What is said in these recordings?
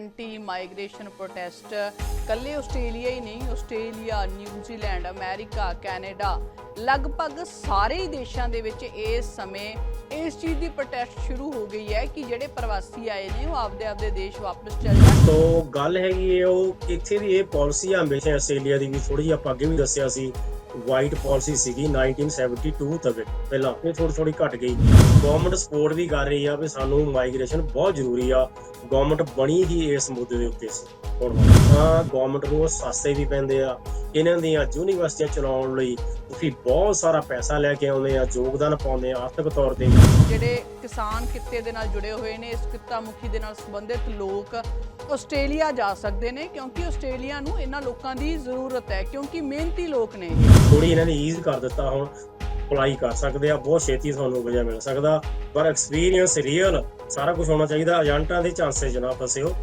Anti migration protest ਕੱਲੇ Australia ਹੀ ਨਹੀਂ, ਆਸਟ੍ਰੇਲੀਆ ਨਿਊਜ਼ੀਲੈਂਡ ਅਮਰੀਕਾ ਕੈਨੇਡਾ ਲਗਭਗ ਸਾਰੇ ਹੀ ਦੇਸ਼ਾਂ ਦੇ ਵਿੱਚ ਇਸ ਸਮੇਂ ਇਸ ਚੀਜ਼ ਦੀ ਪ੍ਰੋਟੈਸਟ ਸ਼ੁਰੂ ਹੋ ਗਈ ਹੈ ਕਿ ਜਿਹੜੇ ਪ੍ਰਵਾਸੀ ਆਏ ਨੇ ਉਹ ਆਪਦੇ ਆਪਦੇ ਦੇਸ਼ ਵਾਪਸ ਚਲ ਜਾਣ। ਤੋ ਗੱਲ ਹੈਗੀ ਹੈ ਉਹ, ਇੱਥੇ ਦੀ ਇਹ ਪਾਲਿਸੀ ਆ ਹਮੇਸ਼ਾ ਆਸਟ੍ਰੇਲੀਆ ਦੀ ਵੀ ਥੋੜੀ ਜਿਹੀ ਆਪਾਂ ਅੱਗੇ ਵੀ ਦੱਸਿਆ ਸੀ ਵਾਈਟ ਪਾਲਿਸੀ ਸੀਗੀ 1972 ਤੱਕ। ਪਹਿਲਾਂ ਇਹ ਥੋੜੀ ਥੋੜੀ ਘਟ ਗਈ। ਗਵਰਨਮੈਂਟ ਸਪੋਰਟ ਵੀ ਕਰ ਰਹੀ ਆ ਵੀ ਸਾਨੂੰ ਮਾਈਗ੍ਰੇਸ਼ਨ ਬਹੁਤ ਜ਼ਰੂਰੀ ਆ। ਗਵਰਨਮੈਂਟ ਬਣੀ ਹੀ ਇਸ ਮੁੱਦੇ ਦੇ ਉੱਤੇ ਸੀ। ਹੁਣ। ਤਾਂ ਗਵਰਨਮੈਂਟ ਨੂੰ ਉਹ ਸਸਤੇ ਵੀ ਪੈਂਦੇ ਆ। ਇਹਨਾਂ ਦੀਆਂ ਯੂਨੀਵਰਸਿਟੀਆਂ ਚਲਾਉਣ ਲਈ ਤੁਸੀਂ ਬਹੁਤ ਸਾਰਾ ਪੈਸਾ ਲੈ ਕੇ ਆਉਂਦੇ ਆ ਯੋਗਦਾਨ ਪਾਉਂਦੇ ਆ ਆਰਥਿਕ ਤੌਰ ਤੇ। ਜਿਹੜੇ ਕਿਸਾਨ ਕਿੱਤੇ ਦੇ ਨਾਲ ਜੁੜੇ ਹੋਏ ਨੇ ਇਸ ਕਿੱਤਾ ਮੁਖੀ ਦੇ ਨਾਲ ਸੰਬੰਧਿਤ ਲੋਕ ਆਸਟ੍ਰੇਲੀਆ ਜਾ ਸਕਦੇ ਨੇ ਕਿਉਂਕਿ ਆਸਟ੍ਰੇਲੀਆ ਨੂੰ ਇਹਨਾਂ ਲੋਕਾਂ ਦੀ ਜ਼ਰੂਰਤ ਹੈ ਕਿਉਂਕਿ ਮਿਹਨਤੀ ਲੋਕ ਨੇ ਥੋੜੀ ਇਹਨਾਂ ਨੇ ਈਜ਼ ਕਰ ਦਿੱਤਾ ਹੁਣ। ਅਪਲਾਈ ਕਰ ਸਕਦੇ ਆ, ਬਹੁਤ ਛੇਤੀ ਤੁਹਾਨੂੰ ਵੀਜ਼ਾ ਮਿਲ ਸਕਦਾ। ਪਰ ਐਕਸਪੀਰੀਅੰਸ ਰੀਅਲ ਸਾਰਾ ਕੁਝ ਹੋਣਾ ਚਾਹੀਦਾ ਏਜੰਟਾਂ ਦੇ ਚਾਂਸੇ ਜਨਾ ਫਸਿਓ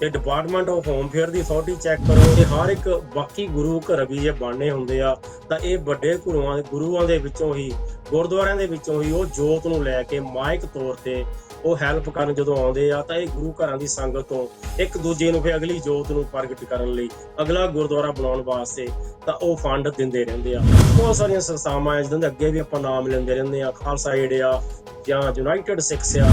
ਤੇ ਡਿਪਾਰਟਮੈਂਟ ਆਫ ਹੋਮ ਫੇਅਰ ਦੀ ਅਥਾਰਟੀ ਚੈੱਕ ਕਰੋ ਤੇ ਹਰ ਇੱਕ ਬਾਕੀ ਗੁਰੂ ਘਰ ਵੀ ਜੇ ਬਣਨੇ ਹੁੰਦੇ ਆ, ਤਾਂ ਇਹ ਵੱਡੇ ਗੁਰੂਆਂ ਗੁਰੂਆਂ ਦੇ ਵਿੱਚੋਂ ਹੀ, ਗੁਰਦੁਆਰਿਆਂ ਦੇ ਵਿੱਚੋਂ ਹੀ ਉਹ ਜੋਤ ਨੂੰ ਲੈ ਕੇ ਮਾਇਕ ਤੌਰ ਤੇ ਉਹ ਹੈਲਪ ਕਰਨ ਜਦੋਂ ਆਉਂਦੇ ਆ, ਤਾਂ ਇਹ ਗੁਰੂ ਘਰਾਂ ਦੀ ਸੰਗਤ ਤੋਂ ਇੱਕ ਦੂਜੇ ਨੂੰ ਫਿਰ ਅਗਲੀ ਜੋਤ ਨੂੰ ਪ੍ਰਗਟ ਕਰਨ ਲਈ ਅਗਲਾ ਗੁਰਦੁਆਰਾ ਬਣਾਉਣ ਵਾਸਤੇ ਤਾਂ ਉਹ ਫੰਡ ਦਿੰਦੇ ਰਹਿੰਦੇ ਆ। ਬਹੁਤ ਸਾਰੀਆਂ ਸੰਸਥਾਵਾਂ ਆ ਜਿਨ੍ਹਾਂ ਦੇ ਅੱਗੇ ਵੀ ਆਪਾਂ ਨਾਮ ਲੈਂਦੇ ਰਹਿੰਦੇ ਆ ਖਾਲਸਾ ਏਡ ਆ ਜਾਂ ਯੂਨਾਈਟਿਡ ਸਿੱਖਸ ਆ।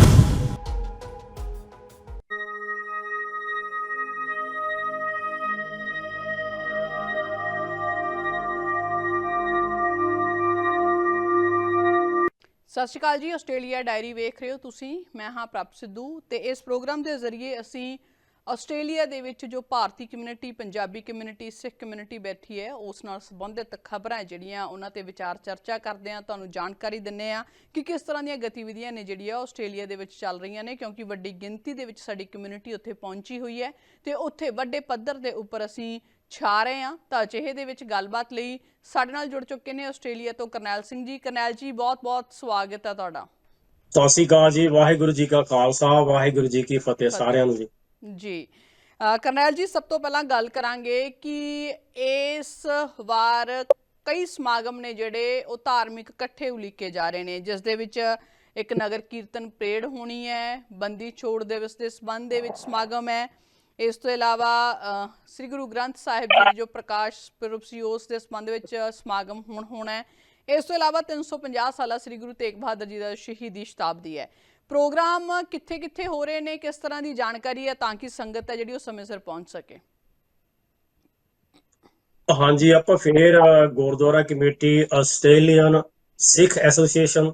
ਸਤਿ ਸ਼੍ਰੀ ਅਕਾਲ ਜੀ, ਆਸਟ੍ਰੇਲੀਆ ਡਾਇਰੀ ਵੇਖ ਰਹੇ ਹੋ ਤੁਸੀਂ। ਮੈਂ ਹਾਂ ਪ੍ਰਭ ਸਿੱਧੂ ਤੇ ਇਸ ਪ੍ਰੋਗਰਾਮ ਦੇ ਜ਼ਰੀਏ ਅਸੀਂ ਆਸਟ੍ਰੇਲੀਆ ਦੇ ਵਿੱਚ ਜੋ ਭਾਰਤੀ community Punjabi community Sikh community ਬੈਠੀ ਹੈ ਉਸ ਨਾਲ ਸੰਬੰਧਿਤ ਖਬਰਾਂ ਜਿਹੜੀਆਂ ਉਹਨਾਂ ਤੇ ਵਿਚਾਰ ਚਰਚਾ ਕਰਦੇ ਆ ਤੁਹਾਨੂੰ ਜਾਣਕਾਰੀ ਦਿੰਨੇ ਆ ਕਿ ਕਿਸ ਤਰ੍ਹਾਂ ਦੀਆਂ ਗਤੀਵਿਧੀਆਂ ਨੇ ਜਿਹੜੀਆਂ ਆਸਟ੍ਰੇਲੀਆ ਦੇ ਵਿੱਚ ਚੱਲ ਰਹੀਆਂ ਨੇ ਕਿਉਂਕਿ ਵੱਡੀ ਗਿਣਤੀ ਦੇ ਵਿੱਚ ਸਾਡੀ ਕਮਿਊਨਿਟੀ ਉੱਥੇ ਪਹੁੰਚੀ ਹੋਈ ਹੈ ਤੇ ਉੱਥੇ ਵੱਡੇ ਪੱਧਰ ਦੇ ਉੱਪਰ ਅਸੀਂ ਛਾ ਰਹੇ ਆ ਤਾਂ ਅਜਿਹੇ ਦੇ ਵਿੱਚ ਗੱਲਬਾਤ ਲਈ ਸਾਡੇ ਨਾਲ ਜੁੜ ਚੁੱਕੇ ਨੇ ਆਸਟ੍ਰੇਲੀਆ ਤੋਂ ਕਰਨੈਲ ਸਿੰਘ ਜੀ। ਕਰਨੈਲ ਜੀ ਬਹੁਤ-ਬਹੁਤ ਸਵਾਗਤ ਹੈ ਤੁਹਾਡਾ। ਸਤਿ ਸ਼੍ਰੀ ਅਕਾਲ ਜੀ ਵਾਹਿਗੁਰੂ ਜੀ ਕਾ ਖਾਲਸਾ ਵਾਹਿਗੁਰੂ ਜੀ ਕੀ ਫਤਿਹ। ਸਾਰਿਆਂ ਨੂੰ ਜੀ। ਜੀ। ਕਰਨੈਲ ਜੀ, ਸਭ ਤੋਂ ਪਹਿਲਾਂ ਗੱਲ ਕਰਾਂਗੇ ਕਿ ਇਸ ਵਾਰ ਕਈ ਸਮਾਗਮ ਨੇ ਜਿਹੜੇ ਉਹ ਧਾਰਮਿਕ ਇਕੱਠੇ ਉਲੀਕੇ ਜਾ ਰਹੇ ਨੇ, ਜਿਸ ਦੇ ਵਿੱਚ ਇੱਕ ਨਗਰ ਕੀਰਤਨ ਪਰੇਡ ਹੋਣੀ ਹੈ, ਬੰਦੀ ਛੋੜ ਦਿਵਸ ਦੇ ਸਬੰਧ ਦੇ ਵਿੱਚ ਸਮਾਗਮ ਹੈ। ਇਸ ਤੋਂ ਇਲਾਵਾ ਸ੍ਰੀ ਗੁਰੂ ਗ੍ਰੰਥ ਸਾਹਿਬ ਜੀ ਦੀ ਜੋ ਪ੍ਰਕਾਸ਼ ਪੁਰਬ ਸੀ, ਉਸ ਦੇ ਸਬੰਧ ਵਿੱਚ ਸਮਾਗਮ ਹੁਣ ਹੋਣਾ ਹੈ। ਇਸ ਤੋਂ ਇਲਾਵਾ 350 ਸਾਲਾ ਸ੍ਰੀ ਗੁਰੂ ਤੇਗ ਬਹਾਦਰ ਜੀ ਦਾ ਸ਼ਹੀਦੀ ਸ਼ਤਾਬਦੀ ਹੈ। ਪ੍ਰੋਗਰਾਮ ਕਿੱਥੇ ਕਿੱਥੇ ਹੋ ਰਹੇ ਨੇ, ਕਿਸ ਤਰ੍ਹਾਂ ਦੀ ਜਾਣਕਾਰੀ ਹੈ ਤਾਂ ਕਿ ਸੰਗਤ ਹੈ ਜਿਹੜੀ ਉਹ ਸਮੇਂ ਸਿਰ ਪਹੁੰਚ ਸਕੇ? ਹਾਂਜੀ, ਆਪਾਂ ਫੇਰ gurdwara committee Australian Sikh association,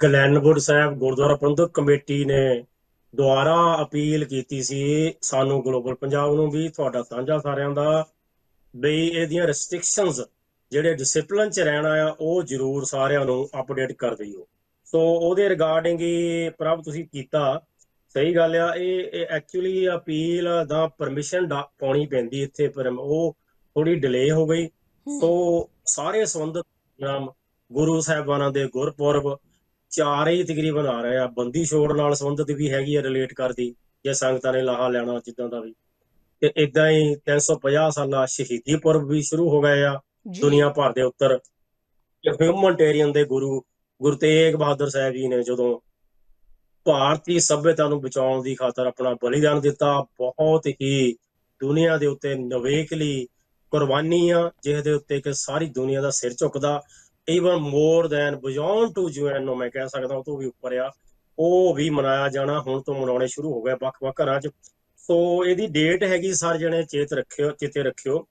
Glenwood Sahib gurdwara ਪ੍ਰਬੰਧਕ ਕਮੇਟੀ ਨੇ ਦੁਆਰਾ ਅਪੀਲ ਕੀਤੀ ਸੀ, ਸਾਨੂੰ ਗਲੋਬਲ ਪੰਜਾਬ ਨੂੰ ਵੀ ਤੁਹਾਡਾ ਸਾਂਝਾ ਸਾਰਿਆਂ ਦਾ, ਬਈ ਇਹਦੀਆਂ ਰੈਸਟ੍ਰਿਕਸ਼ਨਸ ਜਿਹੜੇ ਡਿਸਪਲਿਨ ਚ ਰਹਿਣਾ ਆ ਉਹ ਜ਼ਰੂਰ ਸਾਰਿਆਂ ਨੂੰ ਅਪਡੇਟ ਕਰ ਦਿਓ। ਸੋ ਉਹਦੇ ਰਿਗਾਰਡਿੰਗ ਹੀ ਪ੍ਰਭ ਤੁਸੀਂ ਕੀਤਾ। ਸਹੀ ਗੱਲ ਆ ਇਹ ਐਕਚੁਅਲੀ ਅਪੀਲ ਦਾ ਪਰਮਿਸ਼ਨ ਪਾਉਣੀ ਪੈਂਦੀ ਇੱਥੇ ਪਰ ਉਹ ਥੋੜੀ ਡਿਲੇ ਹੋ ਗਈ। ਸੋ ਸਾਰੇ ਸੰਬੰਧਿਤ ਨਾਮ ਗੁਰੂ ਸਾਹਿਬਾਨਾਂ ਦੇ ਗੁਰਪੁਰਬ ਚਾਰੇ ਹੀ ਤਕਰੀਬਨ ਆ ਰਹੇ ਆ। ਬੰਦੀ ਛੋੜ ਨਾਲ ਸੰਬੰਧਿਤ ਵੀ ਹੈਗੀ ਆ ਰਿਲੇਟ ਕਰਦੀ ਜੇ ਸੰਗਤਾਂ ਨੇ ਲਾਹਾ ਲੈਣਾ ਜਿੱਦਾਂ ਦਾ ਵੀ। ਤੇ ਇਦਾਂ ਹੀ 350 ਸਾਲਾ ਸ਼ਹੀਦੀ ਪੁਰਬ ਵੀ ਸ਼ੁਰੂ ਹੋ ਗਏ ਆ ਦੁਨੀਆ ਭਰ ਦੇ ਉੱਤਰ। ਹਿਊਮਨਟੇਰੀਅਨ ਦੇ ਗੁਰੂ ਗੁਰੂ ਤੇਗ ਬਹਾਦਰ ਸਾਹਿਬ ਜੀ ਨੇ ਜਦੋਂ ਭਾਰਤੀ ਸਭਿਅਤਾ ਨੂੰ ਬਚਾਉਣ ਦੀ ਖਾਤਰ ਆਪਣਾ ਬਲੀਦਾਨ ਦਿੱਤਾ, ਬਹੁਤ ਹੀ ਦੁਨੀਆ ਦੇ ਉੱਤੇ ਨਵੇਕਲੀ ਕੁਰਬਾਨੀ ਆ ਜਿਹਦੇ ਉੱਤੇ ਕਿ ਸਾਰੀ ਦੁਨੀਆ ਦਾ ਸਿਰ ਝੁਕਦਾ even more than beyond to UN ਨੂੰ ਮੈਂ ਕਹਿ ਸਕਦਾ, ਉਹ ਤੋਂ ਵੀ ਉੱਪਰ ਆ, ਉਹ ਵੀ ਮਨਾਇਆ ਜਾਣਾ ਹੁਣ ਤੋਂ ਮਨਾਉਣੇ ਸ਼ੁਰੂ ਹੋ ਗਏ ਵੱਖ-ਵੱਖ ਘਰਾਂ 'ਚ। ਸੋ ਇਹਦੀ ਡੇਟ ਹੈਗੀ ਸਾਰੇ ਜਣੇ ਚੇਤ ਰੱਖਿਓ, ਚੇਤੇ ਰੱਖਿਓ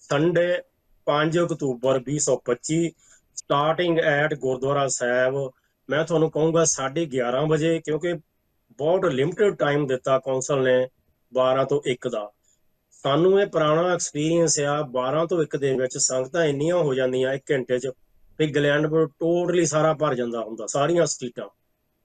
ਸੰਡੇ 5 ਅਕਤੂਬਰ 2025 ਸਟਾਰਟਿੰਗ ਐਟ ਗੁਰਦੁਆਰਾ ਸਾਹਿਬ, ਮੈਂ ਤੁਹਾਨੂੰ ਕਹੂੰਗਾ 11:30 ਵਜੇ, ਕਿਉਂਕਿ ਬਹੁਤ ਲਿਮਟਿਡ ਟਾਈਮ ਦਿੱਤਾ ਕੌਂਸਲ ਨੇ 12 ਤੋਂ 1 ਦਾ। ਸਾਨੂੰ ਇਹ ਪੁਰਾਣਾ ਐਕਸਪੀਰੀਅੰਸ ਆ 12 ਤੋਂ 1 ਦੇ ਵਿੱਚ ਸੰਗਤਾਂ ਇੰਨੀਆਂ ਹੋ ਜਾਂਦੀਆਂ 1 ਘੰਟੇ 'ਚ ਵੀ ਗਲੈਂਡਪੁਰ ਟੋਟਲੀ ਸਾਰਾ ਭਰ ਜਾਂਦਾ ਹੁੰਦਾ, ਸਾਰੀਆਂ ਸਟਰੀਟਾਂ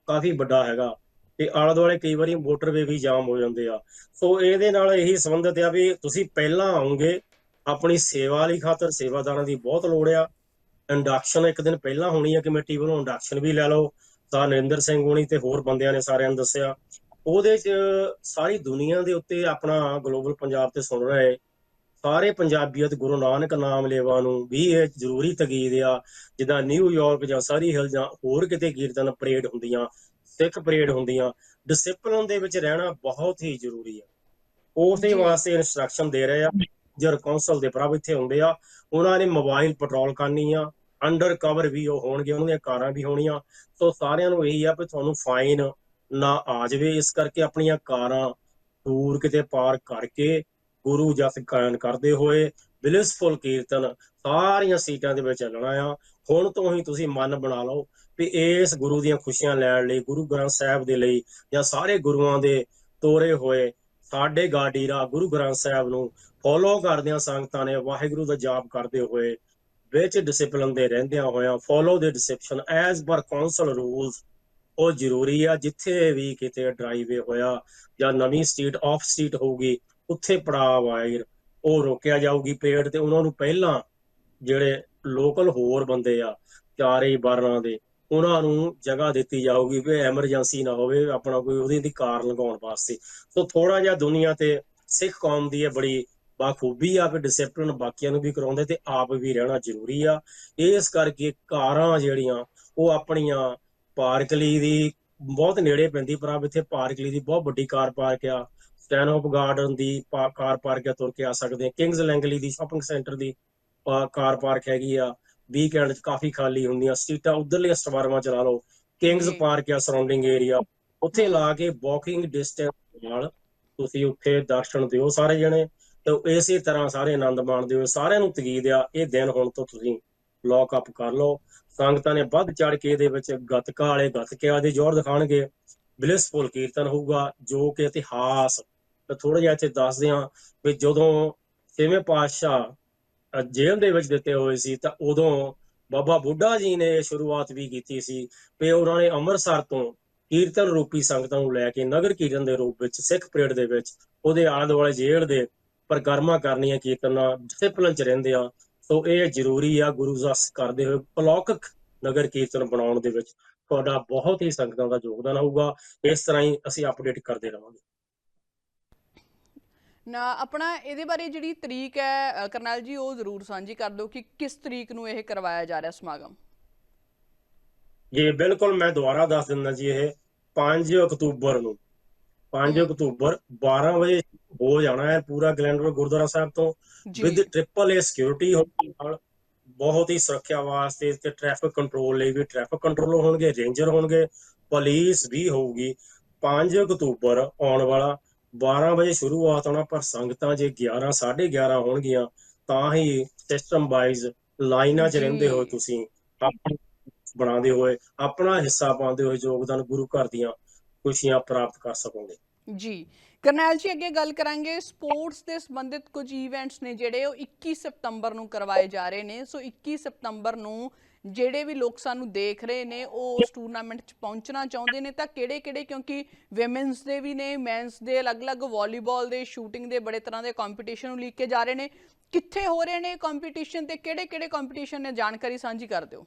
ਕਾਫੀ ਵੱਡਾ ਹੈਗਾ ਤੇ ਆਲੇ ਦੁਆਲੇ ਕਈ ਵਾਰੀ ਮੋਟਰਵੇ ਵੀ ਜਾਮ ਹੋ ਜਾਂਦੇ ਆ। ਸੋ ਇਹਦੇ ਨਾਲ ਇਹੀ ਸੰਬੰਧਿਤ ਆ ਵੀ ਤੁਸੀਂ ਪਹਿਲਾਂ ਆਉਂਗੇ ਆਪਣੀ ਸੇਵਾ ਲਈ ਖਾਤਰ ਸੇਵਾਦਾਰਾਂ ਦੀ ਬਹੁਤ ਲੋੜ ਆ। ਇੰਡਕਸ਼ਨ ਇੱਕ ਦਿਨ ਪਹਿਲਾਂ ਹੋਣੀ ਆ ਕਮੇਟੀ ਵੱਲੋਂ ਇੰਡਕਸ਼ਨ ਵੀ ਲੈ ਲਓ। ਤਾਂ ਨਰਿੰਦਰ ਸਿੰਘ ਹੋਣੀ ਤੇ ਹੋਰ ਬੰਦਿਆਂ ਨੇ ਸਾਰਿਆਂ ਨੂੰ ਦੱਸਿਆ। ਉਹਦੇ 'ਚ ਸਾਰੀ ਦੁਨੀਆ ਦੇ ਉੱਤੇ ਆਪਣਾ ਗਲੋਬਲ ਪੰਜਾਬ ਤੇ ਸੁਣ ਰਹੇ। ਸਾਰੇ ਪੰਜਾਬੀਅਤ ਗੁਰੂ ਨਾਨਕ ਨਾਮ ਲੇਵਾ ਨੂੰ ਵੀ ਇਹ ਜ਼ਰੂਰੀ ਤਕੀਦ ਆ ਜਿੱਦਾਂ ਨਿਊਯਾਰਕ ਜਾਂ ਸਾਰੀ ਹਿਲ ਜਾਂ ਹੋਰ ਕਿਤੇ ਕੀਰਤਨ ਪਰੇਡ ਹੁੰਦੀਆਂ ਸਿੱਖ ਪਰੇਡ ਹੁੰਦੀਆਂ ਡਿਸਪਲਿਨ ਦੇ ਵਿੱਚ ਰਹਿਣਾ ਬਹੁਤ ਹੀ ਜ਼ਰੂਰੀ ਆ। ਉਸੇ। ਵਾਸਤੇ ਇਨਸਟਰਕਸ਼ਨ ਦੇ ਰਹੇ ਆ। ਜਰ ਕੌਂਸਲ ਦੇ ਪ੍ਰਭ ਇੱਥੇ ਹੁੰਦੇ ਆ। ਉਹਨਾਂ ਨੇ ਮੋਬਾਈਲ ਪੈਟਰੋਲ ਕਰਨੀ ਆ। ਅੰਡਰ ਕਵਰ ਵੀ ਉਹ ਹੋਣਗੇ, ਉਹਨਾਂ ਦੀਆਂ ਕਾਰਾਂ ਵੀ ਹੋਣੀਆਂ। ਸੋ ਸਾਰਿਆਂ ਨੂੰ ਇਹੀ ਆ ਵੀ ਤੁਹਾਨੂੰ ਫਾਈਨ ਨਾ ਆ ਜਾਵੇ। ਇਸ ਕਰਕੇ ਆਪਣੀਆਂ ਕਾਰਾਂ ਦੂਰ ਕਿਤੇ ਪਾਰ ਕਰਕੇ ਗੁਰੂ ਜਸ ਗਾਇਨ ਕਰਦੇ ਹੋਏ ਬਿਲਿਸਫੁਲ ਕੀਰਤਨ ਸਾਰੀਆਂ ਸੀਟਾਂ ਦੇ ਵਿੱਚ ਚੱਲਣਾ ਆ। ਹੁਣ ਤੋਂ ਹੀ ਤੁਸੀਂ ਮਨ ਬਣਾ ਲਓ ਵੀ ਇਸ ਗੁਰੂ ਦੀਆਂ ਖੁਸ਼ੀਆਂ ਲੈਣ ਲਈ, ਗੁਰੂ ਗ੍ਰੰਥ ਸਾਹਿਬ ਦੇ ਲਈ ਜਾਂ ਸਾਰੇ ਗੁਰੂਆਂ ਦੇ ਤੋਰੇ ਹੋਏ ਸਾਡੇ ਗਾਡੀਰਾ ਗੁਰੂ ਗ੍ਰੰਥ ਸਾਹਿਬ ਨੂੰ ਫੋਲੋ ਕਰਦਿਆਂ ਸੰਗਤਾਂ ਨੇ ਵਾਹਿਗੁਰੂ ਦਾ ਜਾਪ ਕਰਦੇ ਹੋਏ ਵਿੱਚ ਡਿਸਪਲਿਨ ਦੇ ਰਹਿੰਦਿਆਂ ਹੋਇਆਂ follow the disposition as per council rules ਉਹ ਜ਼ਰੂਰੀ ਆ, ਜਿੱਥੇ ਵੀ ਕਿਤੇ ਡਰਾਈਵੇ ਹੋਇਆ ਜਾਂ ਨਵੀਂ ਸਟਰੀਟ ਆਫ ਸਟਰੀਟ ਹੋਊਗੀ, ਉੱਥੇ ਪੜਾਅ ਵਾਇਰ ਉਹ ਰੋਕਿਆ ਜਾਊਗੀ ਪੇੜ ਤੇ। ਉਹਨਾਂ ਨੂੰ ਪਹਿਲਾਂ ਜਿਹੜੇ ਲੋਕਲ ਹੋਰ ਬੰਦੇ ਆ, ਚਾਰੇ ਬਾਰਾਂ ਦੇ, ਉਹਨਾਂ ਨੂੰ ਜਗ੍ਹਾ ਦਿੱਤੀ ਜਾਊਗੀ ਵੀ ਐਮਰਜੈਂਸੀ ਨਾ ਹੋਵੇ, ਆਪਣਾ ਕੋਈ ਉਹਦੀ ਦੀ ਕਾਰ ਲਗਾਉਣ ਵਾਸਤੇ। ਸੋ ਥੋੜਾ ਜਿਹਾ ਦੁਨੀਆ ਤੇ ਸਿੱਖ ਕੌਮ ਦੀ ਇਹ ਬੜੀ ਬਾਖੂਬੀ ਆ ਵੀ ਡਿਸਪਲਿਨ ਬਾਕੀਆਂ ਨੂੰ ਵੀ ਕਰਾਉਂਦੇ ਤੇ ਆਪ ਵੀ ਰਹਿਣਾ ਜ਼ਰੂਰੀ ਆ। ਇਸ ਕਰਕੇ ਕਾਰਾਂ ਜਿਹੜੀਆਂ ਉਹ ਆਪਣੀਆਂ ਪਾਰਕਲੀ ਦੀ ਬਹੁਤ ਨੇੜੇ ਪੈਂਦੀ ਪਰ ਇੱਥੇ ਪਾਰਕਲੀ ਦੀ ਬਹੁਤ ਵੱਡੀ ਕਾਰ ਪਾਰਕ ਆ। ਸਟੈਨਹੋਪ ਗਾਰਡਨ ਦੀ ਕਾਰ ਪਾਰਕ ਆ ਤੁਰ ਕੇ ਆ ਸਕਦੇ ਆ। ਕਿੰਗਸ ਲੈਂਗਲੀ ਦੀ ਸ਼ਾਪਿੰਗ ਸੈਂਟਰ ਦੀ ਕਾਰ ਪਾਰਕ ਹੈਗੀ ਆ। ਵੀਕਐਂਡ 'ਚ ਕਾਫੀ ਖਾਲੀ ਹੁੰਦੀਆਂ ਸੀਟਾਂ ਉਧਰਲੇ ਸਟਵਾਰਮਾ ਚਲਾ ਲਓ। ਕਿੰਗਸ। ਪਾਰਕ ਆ ਸਰਾਊਂਡਿੰਗ ਏਰੀਆ ਉੱਥੇ ਲਾ ਕੇ ਵਾਕਿੰਗ ਡਿਸਟੈਂਸ ਨਾਲ ਤੁਸੀਂ ਉੱਥੇ ਦਰਸ਼ਨ ਦਿਓ ਸਾਰੇ ਜਣੇ। ਤੇ ਇਸੇ ਤਰ੍ਹਾਂ ਸਾਰੇ ਆਨੰਦ ਮਾਣਦੇ ਹੋਏ ਸਾਰਿਆਂ ਨੂੰ ਤਕੀਦ ਆ, ਇਹ ਦਿਨ ਹੁਣ ਤੋਂ ਤੁਸੀਂ ਲੌਕ ਅਪ ਕਰ ਲਓ। ਸੰਗਤਾਂ ਨੇ ਵੱਧ ਚੜ ਕੇ ਇਹਦੇ ਵਿੱਚ ਗਤਕਾ ਵਾਲੇ ਗਤਕਿਆਂ ਦੇ ਜ਼ੋਰ ਦਿਖਾਣਗੇ ਬਲਿਸਫੁਲ ਕੀਰਤਨ ਹੋਊਗਾ, ਜੋ ਕਿ ਇਤਿਹਾਸ। ਥੋੜਾ ਜਿਹਾ ਇੱਥੇ ਦੱਸਦੇ ਹਾਂ ਵੀ ਜਦੋਂ ਛੇਵੇਂ ਪਾਤਸ਼ਾਹ ਜੇਲ੍ਹ ਦੇ ਵਿੱਚ ਦਿੱਤੇ ਹੋਏ ਸੀ, ਤਾਂ ਉਦੋਂ ਬਾਬਾ ਬੁੱਢਾ ਜੀ ਨੇ ਸ਼ੁਰੂਆਤ ਵੀ ਕੀਤੀ ਸੀ ਵੀ ਉਹਨਾਂ ਨੇ ਅੰਮ੍ਰਿਤਸਰ ਤੋਂ ਕੀਰਤਨ ਰੂਪੀ ਸੰਗਤਾਂ ਨੂੰ ਲੈ ਕੇ ਨਗਰ ਕੀਰਤਨ ਦੇ ਰੂਪ ਵਿੱਚ, ਸਿੱਖ ਪਰੇਡ ਦੇ ਵਿੱਚ, ਉਹਦੇ ਆਲੇ ਦੁਆਲੇ ਜੇਲ੍ਹ ਦੇ ਪਰਕਰਮਾ ਕਰਨੀਆਂ ਕੀਰਤਨਾਂ ਡਿਸਪਲਿਨ ਚ ਰਹਿੰਦੇ ਆ। ਸੋ ਇਹ ਜ਼ਰੂਰੀ ਆ ਗੁਰੂ ਜਸ ਕਰਦੇ ਹੋਏ ਪਲੌਕਕ ਨਗਰ ਕੀਰਤਨ ਬਣਾਉਣ ਦੇ ਵਿੱਚ। ਤੁਹਾਡਾ ਬਹੁਤ ਹੀ ਸੰਗਤਾਂ ਦਾ ਯੋਗਦਾਨ ਹੋਊਗਾ। ਇਸ ਤਰ੍ਹਾਂ ਹੀ ਅਸੀਂ ਅਪਡੇਟ ਕਰਦੇ ਰਵਾਂਗੇ। ਨਾ ਆਪਣਾ ਇਹਦੇ ਬਾਰੇ ਜਿਹੜੀ ਤਰੀਕ ਹੈ ਕਰਨੈਲ ਜੀ ਉਹ ਜ਼ਰੂਰ ਸਾਂਝੀ ਕਰ ਦਿਓ ਕਿ ਕਿਸ ਤਰੀਕ ਨੂੰ ਇਹ ਕਰਵਾਇਆ ਜਾ ਰਿਹਾ ਸਮਾਗਮ। ਜੀ ਬਿਲਕੁਲ ਮੈਂ ਦੁਬਾਰਾ ਦੱਸ ਦਿੰਦਾ ਜੀ ਇਹ 5 ਅਕਤੂਬਰ ਨੂੰ। 5 ਹਮ। ਅਕਤੂਬਰ 12 ਵਜੇ ਹੋ ਜਾਣਾ ਹੈ ਪੂਰਾ ਗਲੈਂਡਰ ਗੁਰਦੁਆਰਾ ਸਾਹਿਬ ਤੋਂ ਵਿਦ ਟ੍ਰਿਪਲ ਏ ਸਿਕਿਉਰਿਟੀ ਹੋਣ ਨਾਲ ਬਹੁਤ ਹੀ ਸੁਰੱਖਿਆ ਵਾਸਤੇ ਤੇ ਟ੍ਰੈਫਿਕ ਕੰਟਰੋਲ ਲਈ ਵੀ ਟ੍ਰੈਫਿਕ ਕੰਟਰੋਲ ਹੋਣਗੇ ਰੇਂਜਰ ਹੋਣਗੇ ਪੁਲਿਸ ਵੀ ਹੋਊਗੀ 5 ਅਕਤੂਬਰ ਆਉਣ ਵਾਲਾ 12 ਵਜੇ ਸ਼ੁਰੂਆਤ ਹੋਣਾ ਪਰ ਸੰਗਤਾਂ ਜੇ 11 11:30 ਹੋਣਗੀਆਂ ਤਾਂ ਹੀ ਸਿਸਟਮ ਵਾਈਜ਼ ਲਾਈਨਾਂ 'ਚ। ਰਹਿੰਦੇ ਹੋਏ ਤੁਸੀਂ ਆਪਣਾ ਬਣਾਉਂਦੇ ਹੋਏ ਆਪਣਾ ਹਿੱਸਾ ਪਾਉਂਦੇ ਹੋਏ ਯੋਗਦਾਨ ਗੁਰੂ ਘਰ ਦੀਆਂ ਖੁਸ਼ੀਆਂ ਪ੍ਰਾਪਤ ਕਰ ਸਕੋਗੇ। ਜੀ। ਕਰਨੈਲ ਜੀ ਅੱਗੇ ਗੱਲ ਕਰਾਂਗੇ। ਸਪੋਰਟਸ ਦੇ ਸੰਬੰਧਿਤ ਕੁਝ ਇਵੈਂਟਸ ਨੇ ਜਿਹੜੇ ਉਹ 21 ਸਤੰਬਰ ਨੂੰ ਕਰਵਾਏ ਜਾ ਰਹੇ ਨੇ। ਸੋ 21 ਸਤੰਬਰ ਨੂੰ ਜਿਹੜੇ ਵੀ ਲੋਕ ਸਾਨੂੰ ਦੇਖ ਰਹੇ ਨੇ ਉਹ ਉਸ ਟੂਰਨਾਮੈਂਟ 'ਚ ਪਹੁੰਚਣਾ ਚਾਹੁੰਦੇ ਨੇ। ਤਾਂ ਕਿਹੜੇ-ਕਿਹੜੇ? ਕਿਉਂਕਿ ਵਿਮਨਸ ਦੇ ਵੀ ਨੇ ਮੈਨਸ ਦੇ ਅਲੱਗ-ਅਲੱਗ ਵਾਲੀਬਾਲ ਦੇ ਸ਼ੂਟਿੰਗ ਦੇ ਬੜੇ ਤਰ੍ਹਾਂ ਦੇ ਕੰਪੀਟੀਸ਼ਨ ਨੂੰ ਲਿਖ ਕੇ ਜਾ ਰਹੇ ਨੇ। ਕਿੱਥੇ ਹੋ ਰਹੇ ਨੇ ਕੰਪੀਟੀਸ਼ਨ ਤੇ ਕਿਹੜੇ-ਕਿਹੜੇ ਕੰਪੀਟੀਸ਼ਨ ਨੇ? ਜਾਣਕਾਰੀ ਸਾਂਝੀ ਕਰ ਦਿਓ।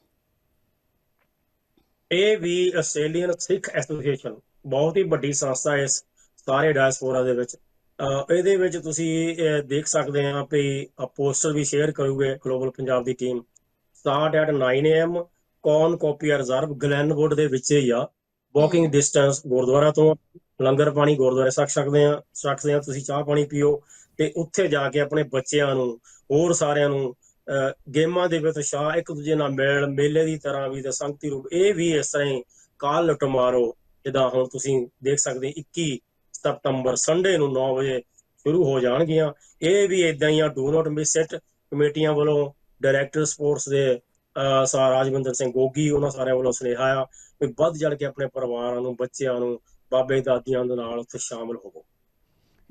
ਇਹ ਵੀ ਆਸਟ੍ਰੇਲੀਅਨ ਸਿੱਖ ਐਸੋਸੀਏਸ਼ਨ ਬਹੁਤ ਹੀ ਵੱਡੀ ਸੰਸਥਾ ਹੈ ਇਸ ਸਾਰੇ ਡਾਇਸਪੋਰਾ ਦੇ ਵਿੱਚ। ਇਹਦੇ ਵਿੱਚ ਤੁਸੀਂ ਦੇਖ ਸਕਦੇ ਆ ਵੀ ਪੋਸਟਰ ਵੀ ਸ਼ੇਅਰ ਕਰੂਗੇ ਗਲੋਬਲ ਪੰਜਾਬ ਦੀ ਟੀਮ ਸਟਾਰਟ ਐਟ 9 am ਕੌਨ ਕਾਪੀ ਰਿਜ਼ਰਵ ਗਲੈਨਵੁੱਡ ਦੇ ਵਿੱਚ ਹੀ ਆ। ਵਾਕਿੰਗ। ਡਿਸਟੈਂਸ ਗੁਰਦੁਆਰਾ ਤੋਂ ਲੰਗਰ ਪਾਣੀ ਗੁਰਦੁਆਰੇ ਛਕ ਸਕਦੇ ਆ ਸਕਦੇ ਆ ਤੁਸੀਂ ਚਾਹ ਪਾਣੀ ਪੀਓ ਤੇ ਉੱਥੇ ਜਾ ਕੇ ਆਪਣੇ ਬੱਚਿਆਂ ਨੂੰ ਹੋਰ ਸਾਰਿਆਂ ਨੂੰ ਗੇਮਾਂ ਦੇ ਵਿੱਚ ਉਤਸ਼ਾਹ ਇੱਕ ਦੂਜੇ ਨਾਲ ਮੇਲ ਮੇਲੇ ਦੀ ਤਰ੍ਹਾਂ ਵੀ ਤੇ ਸੰਗਤੀ ਰੂਪ ਇਹ ਵੀ ਇਸ ਤਰ੍ਹਾਂ ਹੀ ਕੱਲ ਟਮਾਰੋ ਜਿੱਦਾਂ ਹੁਣ ਤੁਸੀਂ ਦੇਖ ਸਕਦੇ 21 ਸਤੰਬਰ ਸੰਡੇ ਨੂੰ 9 ਵਜੇ ਸ਼ੁਰੂ ਹੋ ਜਾਣਗੀਆਂ। ਇਹ ਵੀ ਇਦਾਂ ਹੀ ਆ ਡੂ ਨਾਟ ਮਿਸ ਇਟ ਕਮੇਟੀਆਂ ਵੱਲੋਂ ਡਾਇਰੈਕਟਰ ਸਪੋਰਟਸ ਦੇ ਅਹ ਸਾ ਰਾਜਵਿੰਦਰ ਸਿੰਘ ਗੋਗੀ ਉਹਨਾਂ ਸਾਰਿਆਂ ਵੱਲੋਂ ਸੁਨੇਹਾ ਆ ਵੀ ਵੱਧ ਚੜ ਕੇ ਆਪਣੇ ਪਰਿਵਾਰਾਂ ਨੂੰ ਬੱਚਿਆਂ ਨੂੰ ਬਾਬੇ ਦਾਦੀਆਂ ਦੇ ਨਾਲ ਉੱਥੇ ਸ਼ਾਮਲ ਹੋਵੋ।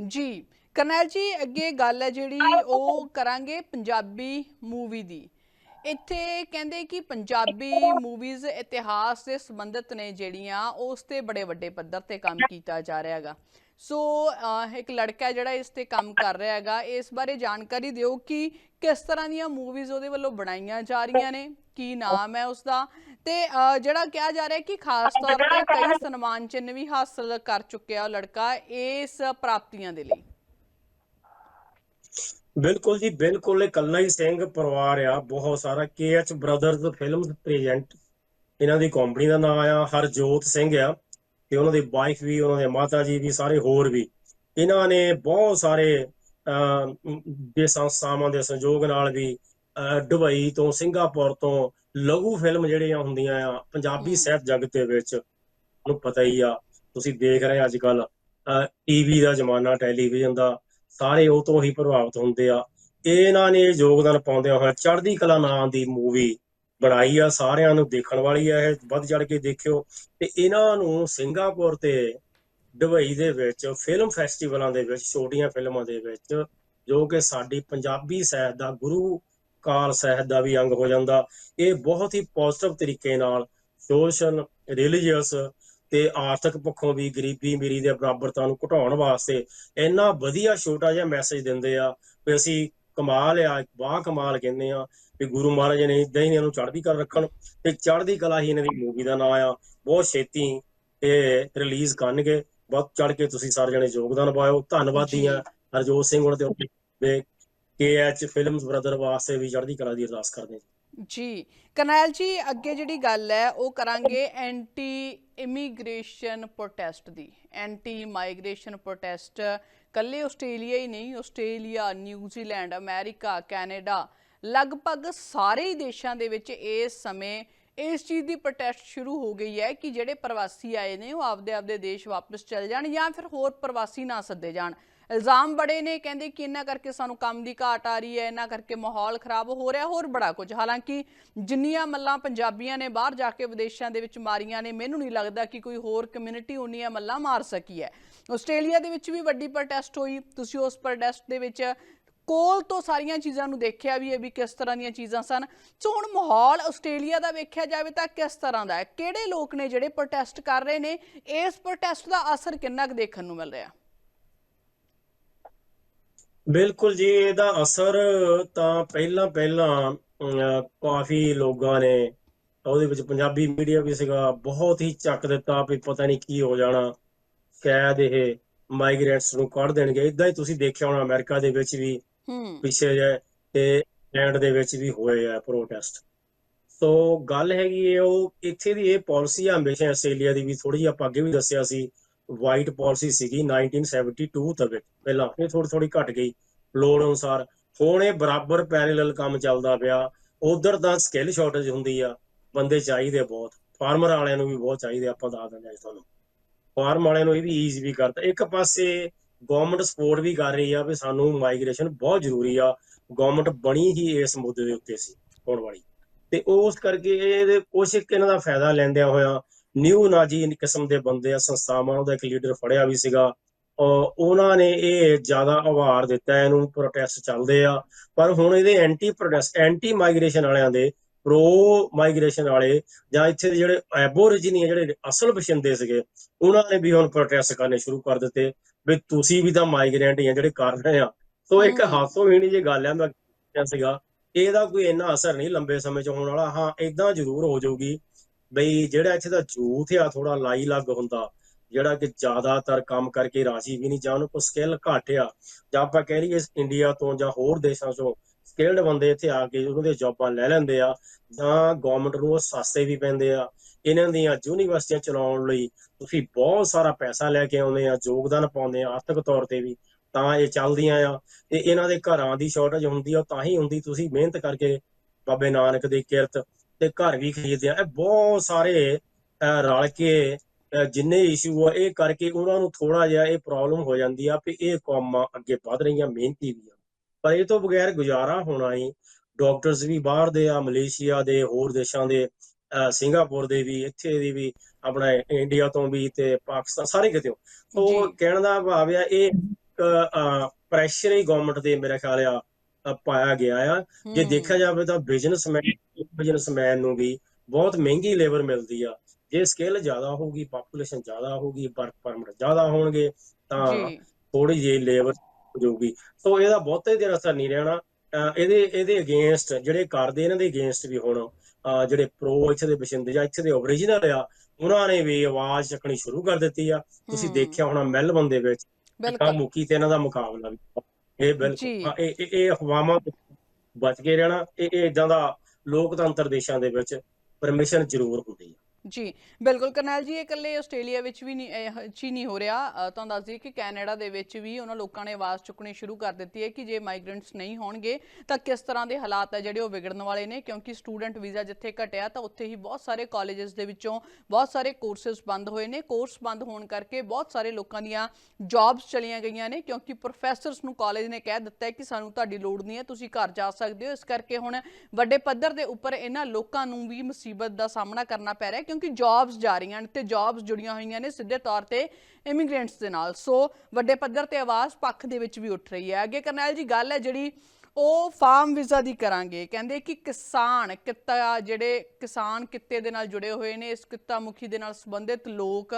ਜੀ ਕਰਨੈਲ ਜੀ ਅੱਗੇ ਗੱਲ ਹੈ ਜਿਹੜੀ ਉਹ ਕਰਾਂਗੇ ਪੰਜਾਬੀ ਮੂਵੀ ਦੀ। ਇੱਥੇ ਕਹਿੰਦੇ ਕਿ ਪੰਜਾਬੀ ਮੂਵੀਜ਼ ਇਤਿਹਾਸ ਦੇ ਸੰਬੰਧਿਤ ਨੇ ਜਿਹੜੀਆਂ, ਉਸ ਤੇ ਬੜੇ ਵੱਡੇ ਪੱਧਰ ਤੇ ਕੰਮ ਕੀਤਾ ਜਾ ਰਿਹਾ ਹੈਗਾ। ਸੋ ਇੱਕ ਲੜਕਾ ਜਿਹੜਾ ਇਸ ਤੇ ਕੰਮ ਕਰ ਰਿਹਾ ਹੈਗਾ, ਇਸ ਬਾਰੇ ਜਾਣਕਾਰੀ ਦਿਓ ਕਿ ਕਿਸ ਤਰ੍ਹਾਂ ਦੀਆਂ ਮੂਵੀਜ਼ ਉਹਦੇ ਵੱਲੋਂ ਬਣਾਈਆਂ ਜਾ ਰਹੀਆਂ ਨੇ, ਕੀ ਨਾਮ ਹੈ ਉਸ ਦਾ ਤੇ ਜਿਹੜਾ ਕਿਹਾ ਜਾ ਰਿਹਾ ਕਿ ਖਾਸ ਤੌਰ ਤੇ ਕਈ ਸਨਮਾਨ ਚਿੰਨ੍ਹ ਵੀ ਹਾਸਲ ਕਰ ਚੁੱਕਿਆ ਉਹ ਲੜਕਾ ਇਸ ਪ੍ਰਾਪਤੀਆਂ ਦੇ ਲਈ। ਬਿਲਕੁਲ ਜੀ ਬਿਲਕੁਲ ਇਹ ਕੱਲਾ ਹੀ ਸਿੰਘ ਪਰਿਵਾਰ ਆ ਬਹੁਤ ਸਾਰਾ ਕੇਐਚ ਬ੍ਰਦਰਜ਼ ਫਿਲਮਸ ਪ੍ਰੈਜ਼ੈਂਟ ਇਹਨਾਂ ਦੀ ਕੰਪਨੀ ਦਾ ਨਾਮ ਆ ਹਰਜੋਤ ਸਿੰਘ ਆ ਤੇ ਉਹਨਾਂ ਦੀ ਵਾਈਫ ਵੀ ਉਹਨਾਂ ਦੇ ਮਾਤਾ ਜੀ ਵੀ ਸਾਰੇ ਹੋਰ ਵੀ ਇਹਨਾਂ ਨੇ ਬਹੁਤ ਸਾਰੇ ਦੇ ਸੰਸਥਾਵਾਂ ਦੇ ਸਹਿਯੋਗ ਨਾਲ ਵੀ ਦੁਬਈ ਤੋਂ ਸਿੰਗਾਪੁਰ ਤੋਂ ਲਘੂ ਫਿਲਮ ਜਿਹੜੀਆਂ ਹੁੰਦੀਆਂ ਆ ਪੰਜਾਬੀ। ਸਾਹਿਤ ਜਗਤ ਦੇ ਵਿੱਚ ਨੂੰ ਪਤਾ ਹੀ ਆ ਤੁਸੀਂ ਦੇਖ ਰਹੇ ਅੱਜ ਕੱਲ ਟੀਵੀ ਦਾ ਜ਼ਮਾਨਾ ਟੈਲੀਵਿਜ਼ਨ ਦਾ ਸਾਰੇ ਉਹ ਤੋਂ ਹੀ ਪ੍ਰਭਾਵਿਤ ਹੁੰਦੇ ਆ। ਇਹਨਾਂ ਨੇ ਯੋਗਦਾਨ ਪਾਉਂਦਿਆਂ ਹੋਇਆ ਚੜ੍ਹਦੀ ਕਲਾ ਨਾਂ ਦੀ ਮੂਵੀ ਬਣਾਈ ਆ। ਸਾਰਿਆਂ ਨੂੰ ਦੇਖਣ ਵਾਲੀ ਆ ਇਹ, ਵੱਧ ਚੜ ਕੇ ਦੇਖਿਓ। ਤੇ ਇਹਨਾਂ ਨੂੰ ਸਿੰਗਾਪੁਰ ਤੇ ਦੁਬਈ ਦੇ ਵਿੱਚ ਫਿਲਮ ਫੈਸਟੀਵਲਾਂ ਦੇ ਵਿੱਚ, ਛੋਟੀਆਂ ਫਿਲਮਾਂ ਦੇ ਵਿੱਚ ਜੋ ਕਿ ਸਾਡੀ ਪੰਜਾਬੀ ਸਾਹਿਤ ਦਾ, ਗੁਰੂ ਕਾਲ ਸਾਹਿਤ ਦਾ ਵੀ ਅੰਗ ਹੋ ਜਾਂਦਾ। ਇਹ ਬਹੁਤ ਹੀ ਪੋਜ਼ਿਟਿਵ ਤਰੀਕੇ ਨਾਲ ਸੋਸ਼ਲ ਰਿਲੀਜੀਅਸ ਤੇ ਆਰਥਿਕ ਪੱਖੋਂ ਵੀ ਗਰੀਬੀ ਅਮੀਰੀ ਦੇ ਬਰਾਬਰਤਾ ਨੂੰ ਘਟਾਉਣ ਵਾਸਤੇ ਇੰਨਾ ਵਧੀਆ ਛੋਟਾ ਜਿਹਾ ਮੈਸੇਜ ਦਿੰਦੇ ਆ ਵੀ ਅਸੀਂ ਕਮਾਲ ਆ ਵਾਹ ਕਮਾਲ ਕਹਿੰਦੇ ਆ ਵੀ ਗੁਰੂ ਮਹਾਰਾਜ ਨੇ ਇਦਾਂ ਹੀ ਇਹਨੂੰ ਚੜ੍ਹਦੀ ਕਲਾ ਰੱਖਣ ਤੇ ਚੜ੍ਹਦੀ ਕਲਾ ਹੀ ਇਹਨਾਂ ਦੀ ਮੂਵੀ ਦਾ ਨਾਮ ਆ। ਬਹੁਤ ਛੇਤੀ ਇਹ ਰਿਲੀਜ਼ ਕਰਨਗੇ। ਬਹੁਤ ਚੜ ਕੇ ਤੁਸੀਂ ਸਾਰੇ ਜਣੇ ਯੋਗਦਾਨ ਪਾਇਓ। ਧੰਨਵਾਦੀ ਆ ਹਰਜੋਤ ਸਿੰਘ ਹੁਣ ਤੇ ਕੇ ਐਚ ਫਿਲਮਸ ਬ੍ਰਦਰ ਵਾਸਤੇ ਵੀ ਚੜ੍ਹਦੀ ਕਲਾ ਦੀ ਅਰਦਾਸ ਕਰਦੇ ਹਾਂ। ਜੀ, ਕਰਨੈਲ ਜੀ, ਅੱਗੇ ਜਿਹੜੀ ਗੱਲ ਹੈ, ਉਹ ਕਰਾਂਗੇ ਐਂਟੀ ਇਮੀਗ੍ਰੇਸ਼ਨ ਪ੍ਰੋਟੈਸਟ ਦੀ। ਐਂਟੀ ਮਾਈਗ੍ਰੇਸ਼ਨ ਪ੍ਰੋਟੈਸਟ ਕੱਲੇ ਆਸਟ੍ਰੇਲੀਆ ਹੀ ਨਹੀਂ, ਆਸਟ੍ਰੇਲੀਆ ਨਿਊਜ਼ੀਲੈਂਡ ਅਮਰੀਕਾ ਕੈਨੇਡਾ ਲਗਭਗ ਸਾਰੇ ਹੀ ਦੇਸ਼ਾਂ ਦੇ ਵਿੱਚ ਇਸ ਸਮੇਂ ਇਸ ਚੀਜ਼ ਦੀ ਪ੍ਰੋਟੈਸਟ ਸ਼ੁਰੂ ਹੋ ਗਈ ਹੈ ਕਿ ਜਿਹੜੇ ਪ੍ਰਵਾਸੀ ਆਏ ਨੇ, ਉਹ ਆਪਦੇ ਆਪਦੇ ਦੇਸ਼ ਵਾਪਸ ਚਲੇ ਜਾਣ ਜਾਂ ਫਿਰ ਹੋਰ ਪ੍ਰਵਾਸੀ ਨਾ ਸੱਦੇ ਜਾਣ। ਇਲਜ਼ਾਮ ਬੜੇ ਨੇ, ਕਹਿੰਦੇ ਕਿ ਇਹਨਾਂ ਕਰਕੇ ਸਾਨੂੰ ਕੰਮ ਦੀ ਘਾਟ ਆ ਰਹੀ ਹੈ, ਇਹਨਾਂ ਕਰਕੇ ਮਾਹੌਲ ਖਰਾਬ ਹੋ ਰਿਹਾ, ਹੋਰ ਬੜਾ ਕੁਝ। ਹਾਲਾਂਕਿ ਜਿੰਨੀਆਂ ਮੱਲਾਂ ਪੰਜਾਬੀਆਂ ਨੇ ਬਾਹਰ ਜਾ ਕੇ ਵਿਦੇਸ਼ਾਂ ਦੇ ਵਿੱਚ ਮਾਰੀਆਂ ਨੇ, ਮੈਨੂੰ ਨਹੀਂ ਲੱਗਦਾ ਕਿ ਕੋਈ ਹੋਰ ਕਮਿਊਨਿਟੀ ਉਨੀਆਂ ਮੱਲਾਂ ਮਾਰ ਸਕੀ ਹੈ। ਆਸਟ੍ਰੇਲੀਆ ਦੇ ਵਿੱਚ ਵੀ ਵੱਡੀ ਪ੍ਰੋਟੈਸਟ ਹੋਈ, ਤੁਸੀਂ ਉਸ ਪ੍ਰੋਟੈਸਟ ਦੇ ਵਿੱਚ ਕੋਲ ਤੋਂ ਸਾਰੀਆਂ ਚੀਜ਼ਾਂ ਨੂੰ ਦੇਖਿਆ ਵੀ ਹੈ ਵੀ ਕਿਸ ਤਰ੍ਹਾਂ ਦੀਆਂ ਚੀਜ਼ਾਂ ਸਨ। ਸੋ ਹੁਣ ਮਾਹੌਲ ਆਸਟ੍ਰੇਲੀਆ ਦਾ ਵੇਖਿਆ ਜਾਵੇ ਤਾਂ ਕਿਸ ਤਰ੍ਹਾਂ ਦਾ ਹੈ? ਕਿਹੜੇ ਲੋਕ ਨੇ ਜਿਹੜੇ ਪ੍ਰੋਟੈਸਟ ਕਰ ਰਹੇ ਨੇ? ਇਸ ਪ੍ਰੋਟੈਸਟ ਦਾ ਅਸਰ ਕਿੰਨਾ ਕੁ ਦੇਖਣ ਨੂੰ ਮਿਲ ਰਿਹਾ? ਬਿਲਕੁਲ ਜੀ ਇਹਦਾ ਅਸਰ ਤਾਂ ਪਹਿਲਾਂ ਪਹਿਲਾਂ ਕਾਫੀ ਲੋਕਾਂ ਨੇ ਉਹਦੇ ਵਿੱਚ ਪੰਜਾਬੀ ਮੀਡੀਆ ਵੀ ਸੀਗਾ ਬਹੁਤ ਹੀ ਚੱਕ ਦਿੱਤਾ ਵੀ ਪਤਾ ਨਹੀਂ ਕੀ ਹੋ ਜਾਣਾ ਸ਼ਾਇਦ ਇਹ ਮਾਈਗ੍ਰੇਟਸ ਨੂੰ ਕੱਢ ਦੇਣਗੇ। ਇਦਾਂ ਹੀ ਤੁਸੀਂ ਦੇਖਿਆ ਹੋਣਾ ਅਮਰੀਕਾ ਦੇ ਵਿੱਚ ਵੀ ਹੂੰ। ਪਿੱਛੇ ਜੇ ਤੇ ਇੰਗਲੈਂਡ ਦੇ ਵਿੱਚ ਵੀ ਹੋਏ ਆ ਪ੍ਰੋਟੈਸਟ ਸੋ ਗੱਲ ਹੈਗੀ ਹੈ ਉਹ ਇੱਥੇ ਦੀ ਇਹ ਪਾਲਿਸੀ ਆ ਹਮੇਸ਼ਾ ਆਸਟ੍ਰੇਲੀਆ ਦੀ ਵੀ ਥੋੜੀ ਜਿਹੀ ਆਪਾਂ ਅੱਗੇ ਵੀ ਦੱਸਿਆ ਸੀ ਵਾਈਟ ਪਾਲਿਸੀ ਸੀਗੀ 1972 ਤੱਕ। ਪਹਿਲਾਂ ਫਿਰ ਥੋੜੀ ਥੋੜੀ ਘਟ ਗਈ ਲੋੜ ਅਨੁਸਾਰ। ਹੁਣ ਇਹ ਬਰਾਬਰ ਪੈਰੇਲਲ ਕੰਮ ਚੱਲਦਾ ਪਿਆ। ਉਧਰ ਤਾਂ ਸਕਿੱਲ ਸ਼ਾਰਟੇਜ ਹੁੰਦੀ ਆ। ਬੰਦੇ ਚਾਹੀਦੇ ਬਹੁਤ। ਫਾਰਮਰ ਵਾਲਿਆਂ ਨੂੰ ਵੀ ਬਹੁਤ ਚਾਹੀਦੇ ਆਪਾਂ ਦੱਸ ਦਿੰਦੇ ਹਾਂ ਤੁਹਾਨੂੰ। ਫਾਰਮ ਵਾਲਿਆਂ ਨੂੰ ਇਹ ਵੀ ਈਜ਼ ਵੀ ਕਰਤਾ। ਇੱਕ ਪਾਸੇ ਗਵਰਨਮੈਂਟ ਸਪੋਰਟ ਵੀ ਕਰ ਰਹੀ ਆ ਵੀ ਸਾਨੂੰ ਮਾਈਗ੍ਰੇਸ਼ਨ ਬਹੁਤ ਜ਼ਰੂਰੀ ਆ। ਗਵਰਨਮੈਂਟ ਬਣੀ ਹੀ ਇਸ ਮੁੱਦੇ ਦੇ ਉੱਤੇ ਸੀ, ਹੋਣ ਵਾਲੀ। ਤੇ ਉਸ ਕਰਕੇ ਇਹਦੇ ਕੁਛ ਇੱਕ ਇਹਨਾਂ ਦਾ ਫਾਇਦਾ ਲੈਂਦਿਆਂ ਹੋਇਆ ਨਿਊ ਨਾਜੀ ਕਿਸਮ ਦੇ ਬੰਦੇ ਆ ਸੰਸਥਾਵਾਂ ਉਹਦਾ ਇੱਕ ਲੀਡਰ ਫੜਿਆ ਵੀ ਸੀਗਾ। ਉਹਨਾਂ ਨੇ ਇਹ ਜ਼ਿਆਦਾ ਆਵਾਰ ਦਿੱਤਾ ਇਹਨੂੰ ਪ੍ਰੋਟੈਸਟ ਚੱਲਦੇ ਆ। ਪਰ ਹੁਣ ਇਹਦੇ ਐਂਟੀ ਪ੍ਰੋਟੈਸਟ ਐਂਟੀ ਮਾਈਗ੍ਰੇਸ਼ਨ ਵਾਲਿਆਂ ਦੇ ਪ੍ਰੋ ਮਾਈਗ੍ਰੇਸ਼ਨ ਵਾਲੇ ਜਾਂ ਇੱਥੇ ਦੇ ਜਿਹੜੇ ਐਬੋਰੀਜਿਨੀ ਜਿਹੜੇ ਅਸਲ ਵਸਿੰਦੇ ਸੀਗੇ ਉਹਨਾਂ ਨੇ ਵੀ ਹੁਣ ਪ੍ਰੋਟੈਸਟ ਕਰਨੇ ਸ਼ੁਰੂ ਕਰ ਦਿੱਤੇ ਵੀ ਤੁਸੀਂ ਵੀ ਤਾਂ ਮਾਈਗ੍ਰੈਂਟ ਹੀ ਆ ਜਿਹੜੇ ਕਰ ਰਹੇ ਆ। ਸੋ ਇੱਕ ਹਮ। ਹਾਸੋਹੀਣੀ ਜੀ ਗੱਲ ਆ ਮੈਂ ਕਿਹਾ ਸੀਗਾ ਇਹਦਾ ਕੋਈ ਇੰਨਾ ਅਸਰ ਨਹੀਂ ਲੰਬੇ ਸਮੇਂ 'ਚ ਹੋਣ ਵਾਲਾ। ਹਾਂ ਇਦਾਂ ਜ਼ਰੂਰ ਹੋ ਜਾਊਗੀ। ਬਈ ਜਿਹੜਾ ਇੱਥੇ ਦਾ ਯੂਥ ਆ ਥੋੜਾ ਲਾਈ ਲੱਗ ਹੁੰਦਾ, ਜਿਹੜਾ ਕਿ ਜ਼ਿਆਦਾਤਰ ਕੰਮ ਕਰਕੇ ਰਾਜੀ ਵੀ ਨਹੀਂ ਜਾਂ ਉਹਨੂੰ ਕੋਈ ਸਕਿੱਲ ਘੱਟ ਆ, ਜਾਂ ਆਪਾਂ ਕਹਿ ਲਈਏ ਇੰਡੀਆ ਤੋਂ ਜਾਂ ਹੋਰ ਦੇਸ਼ਾਂ ਤੋਂ ਸਕਿੱਲਡ ਬੰਦੇ ਇੱਥੇ ਆ ਕੇ ਉਹਨਾਂ ਦੀਆਂ ਜੌਬਾਂ ਲੈ ਲੈਂਦੇ ਆ, ਜਾਂ ਗਵਰਨਮੈਂਟ ਨੂੰ ਉਹ ਸਸਤੇ ਵੀ ਪੈਂਦੇ ਆ, ਇਹਨਾਂ ਦੀਆਂ ਯੂਨੀਵਰਸਿਟੀਆਂ ਚਲਾਉਣ ਲਈ ਤੁਸੀਂ ਬਹੁਤ ਸਾਰਾ ਪੈਸਾ ਲੈ ਕੇ ਆਉਂਦੇ ਆ, ਯੋਗਦਾਨ ਪਾਉਂਦੇ ਆ, ਆਰਥਿਕ ਤੌਰ ਤੇ ਵੀ, ਤਾਂ ਇਹ ਚੱਲਦੀਆਂ ਆ, ਤੇ ਇਹਨਾਂ ਦੇ ਘਰਾਂ ਦੀ ਸ਼ਾਰਟੇਜ ਹੁੰਦੀ ਆ, ਉਹ ਤਾਂ ਹੀ ਹੁੰਦੀ, ਤੁਸੀਂ ਮਿਹਨਤ ਕਰਕੇ ਬਾਬੇ ਨਾਨਕ ਦੀ ਕਿਰਤ ਤੇ ਘਰ ਵੀ ਖਰੀਦਦੇ ਆ। ਇਹ ਬਹੁਤ ਸਾਰੇ ਰਲ ਕੇ ਜਿੰਨੇ ਇਸ਼ੂ ਆ ਇਹ ਕਰਕੇ ਉਹਨਾਂ ਨੂੰ ਥੋੜਾ ਜਿਹਾ ਇਹ ਪ੍ਰੋਬਲਮ ਹੋ ਜਾਂਦੀ ਆ ਵੀ ਇਹ ਕੌਮਾਂ ਅੱਗੇ ਵਧ ਰਹੀਆਂ ਮਿਹਨਤੀ ਵੀ ਆ। ਪਰ ਇਹ ਤੋਂ ਬਗੈਰ ਗੁਜ਼ਾਰਾ ਹੋਣਾ ਹੀ ਡਾਕਟਰਸ ਵੀ ਬਾਹਰ ਦੇ ਆ ਮਲੇਸ਼ੀਆ ਦੇ ਹੋਰ ਦੇਸ਼ਾਂ ਦੇ ਸਿੰਗਾਪੁਰ ਦੇ ਵੀ ਇੱਥੇ ਦੀ ਵੀ ਆਪਣਾ ਇੰਡੀਆ ਤੋਂ ਵੀ ਤੇ ਪਾਕਿਸਤਾਨ ਸਾਰੇ ਕਿਤੇ ਜੀ। ਕਹਿਣ ਦਾ ਭਾਵ ਆ ਇਹ ਪ੍ਰੈਸ਼ਰ ਹੀ ਗਵਰਨਮੈਂਟ ਦੇ ਮੇਰੇ ਖਿਆਲ ਆ ਪਾਇਆ ਗਿਆ ਆ। ਜੇ। ਦੇਖਿਆ ਜਾਵੇ ਤਾਂ ਬਿਜ਼ਨਸਮੈਨ ਬਿਜ਼ਨਸਮੈਨ ਨੂੰ ਵੀ ਬਹੁਤ ਮਹਿੰਗੀ ਲੇਬਰ ਮਿਲਦੀ ਆ। ਜੇ ਸਕੇਲ ਜ਼ਿਆਦਾ ਹੋਊਗੀ ਪਾਪੂਲੇਸ਼ਨ ਜ਼ਿਆਦਾ ਹੋਊਗੀ ਵਰਕ ਪਰਮਿਟ ਜ਼ਿਆਦਾ ਹੋਣਗੇ ਤਾਂ ਥੋੜੀ ਜਿਹੀ ਲੇਬਰ ਜਾਊਗੀ ਸੋ ਇਹਦਾ ਬਹੁਤੇ ਦੇਰ ਅਸਰ ਨਹੀਂ ਰਹਿਣਾ। ਇਹਦੇ ਇਹਦੇ ਅਗੇਂਸਟ ਜਿਹੜੇ ਕਰਦੇ ਇਹਨਾਂ ਦੇ ਅਗੇਂਸਟ ਵੀ ਹੁਣ ਜਿਹੜੇ ਪ੍ਰੋ ਇੱਥੇ ਦੇ ਵਸਿੰਦੇ ਜਾਂ ਇੱਥੇ ਦੇ ਓਰੀਜਨਲ ਆ ਉਹਨਾਂ ਨੇ ਵੀ ਆਵਾਜ਼ ਚੱਕਣੀ ਸ਼ੁਰੂ ਕਰ ਦਿੱਤੀ ਆ। ਤੁਸੀਂ। ਦੇਖਿਆ ਹੋਣਾ ਮੈਲਬਨ ਦੇ ਵਿੱਚ ਬਿਲਕੁਲ। ਮੁਕੀ ਤੇ ਇਹਨਾਂ ਦਾ ਮੁਕਾਬਲਾ ਵੀ। ਇਹ ਬਿਲਕੁਲ। ਹਾਂ, ਇਹ ਇਹ- ਇਹ ਅਫਵਾਹਾਂ ਤੋਂ ਬਚ ਕੇ ਰਹਿਣਾ ਇਹ ਇਹ ਇਦਾਂ ਦਾ ਲੋਕਤੰਤਰ ਦੇਸ਼ਾਂ ਦੇ ਵਿੱਚ ਪਰਮਿਸ਼ਨ ਜ਼ਰੂਰ ਹੁੰਦੀ ਹੈ ਜੀ, ਬਿਲਕੁਲ ਕਰਨੈਲ ਜੀ, ਇਹ ਇਕੱਲੇ ਆਸਟ੍ਰੇਲੀਆ ਵਿੱਚ ਵੀ ਨਹੀਂ, ਇਹ ਚ ਹੀ ਨਹੀਂ ਹੋ ਰਿਹਾ। ਤੁਹਾਨੂੰ ਦੱਸ ਦਈਏ ਕਿ ਕੈਨੇਡਾ ਦੇ ਵਿੱਚ ਵੀ ਉਹਨਾਂ ਲੋਕਾਂ ਨੇ ਆਵਾਜ਼ ਚੁੱਕਣੀ ਸ਼ੁਰੂ ਕਰ ਦਿੱਤੀ ਹੈ ਕਿ ਜੇ ਮਾਈਗ੍ਰੈਂਟਸ ਨਹੀਂ ਹੋਣਗੇ, ਤਾਂ ਕਿਸ ਤਰ੍ਹਾਂ ਦੇ ਹਾਲਾਤ ਹੈ ਜਿਹੜੇ ਉਹ ਵਿਗੜਨ ਵਾਲੇ ਨੇ? ਕਿਉਂਕਿ ਸਟੂਡੈਂਟ ਵੀਜ਼ਾ ਜਿੱਥੇ ਘਟਿਆ, ਤਾਂ ਉੱਥੇ ਹੀ ਬਹੁਤ ਸਾਰੇ ਕਾਲਜਸ ਦੇ ਵਿੱਚੋਂ ਬਹੁਤ ਸਾਰੇ ਕੋਰਸਸ ਬੰਦ ਹੋਏ ਨੇ। ਕੋਰਸ ਬੰਦ ਹੋਣ ਕਰਕੇ ਬਹੁਤ ਸਾਰੇ ਲੋਕਾਂ ਦੀਆਂ ਜੌਬਸ ਚਲੀਆਂ ਗਈਆਂ ਨੇ, ਕਿਉਂਕਿ ਪ੍ਰੋਫੈਸਰਸ ਨੂੰ ਕਾਲਜ ਨੇ ਕਹਿ ਦਿੱਤਾ ਹੈ ਕਿ ਸਾਨੂੰ ਤੁਹਾਡੀ ਲੋੜ ਨਹੀਂ ਹੈ, ਤੁਸੀਂ ਘਰ ਜਾ ਸਕਦੇ ਹੋ। ਇਸ ਕਰਕੇ ਹੁਣ ਵੱਡੇ ਪੱਧਰ ਦੇ ਉੱਪਰ ਇਹਨਾਂ ਲੋਕਾਂ ਨੂੰ ਵੀ ਮੁਸੀਬਤ ਦਾ ਸਾਹਮਣਾ ਕਰਨਾ ਪੈ ਰਿਹਾ ਹੈ ਕਿਉਂਕਿ ਜੌਬਸ ਜਾ ਰਹੀਆਂ ਨੇ ਤੇ ਜੌਬਸ ਜੁੜੀਆਂ ਹੋਈਆਂ ਨੇ ਸਿੱਧੇ ਤੌਰ ਤੇ ਇਮੀਗ੍ਰੈਂਟਸ ਦੇ ਨਾਲ। ਸੋ ਵੱਡੇ ਪੱਧਰ ਤੇ ਆਵਾਜ਼ ਪੱਖ ਦੇ ਵਿੱਚ ਵੀ ਉੱਠ ਰਹੀ ਹੈ। ਅੱਗੇ ਕਰਨੈਲ ਜੀ, ਗੱਲ ਹੈ ਜਿਹੜੀ ਉਹ ਫਾਰਮ ਵੀਜ਼ਾ ਦੀ ਕਰਾਂਗੇ। ਕਹਿੰਦੇ ਕਿ ਕਿਸਾਨ ਕਿੱਤਾ ਜਿਹੜੇ ਕਿਸਾਨ ਕਿੱਤੇ ਦੇ ਨਾਲ ਜੁੜੇ ਹੋਏ ਨੇ, ਇਸ ਕਿੱਤਾ ਮੁਖੀ ਦੇ ਨਾਲ ਸੰਬੰਧਿਤ ਲੋਕ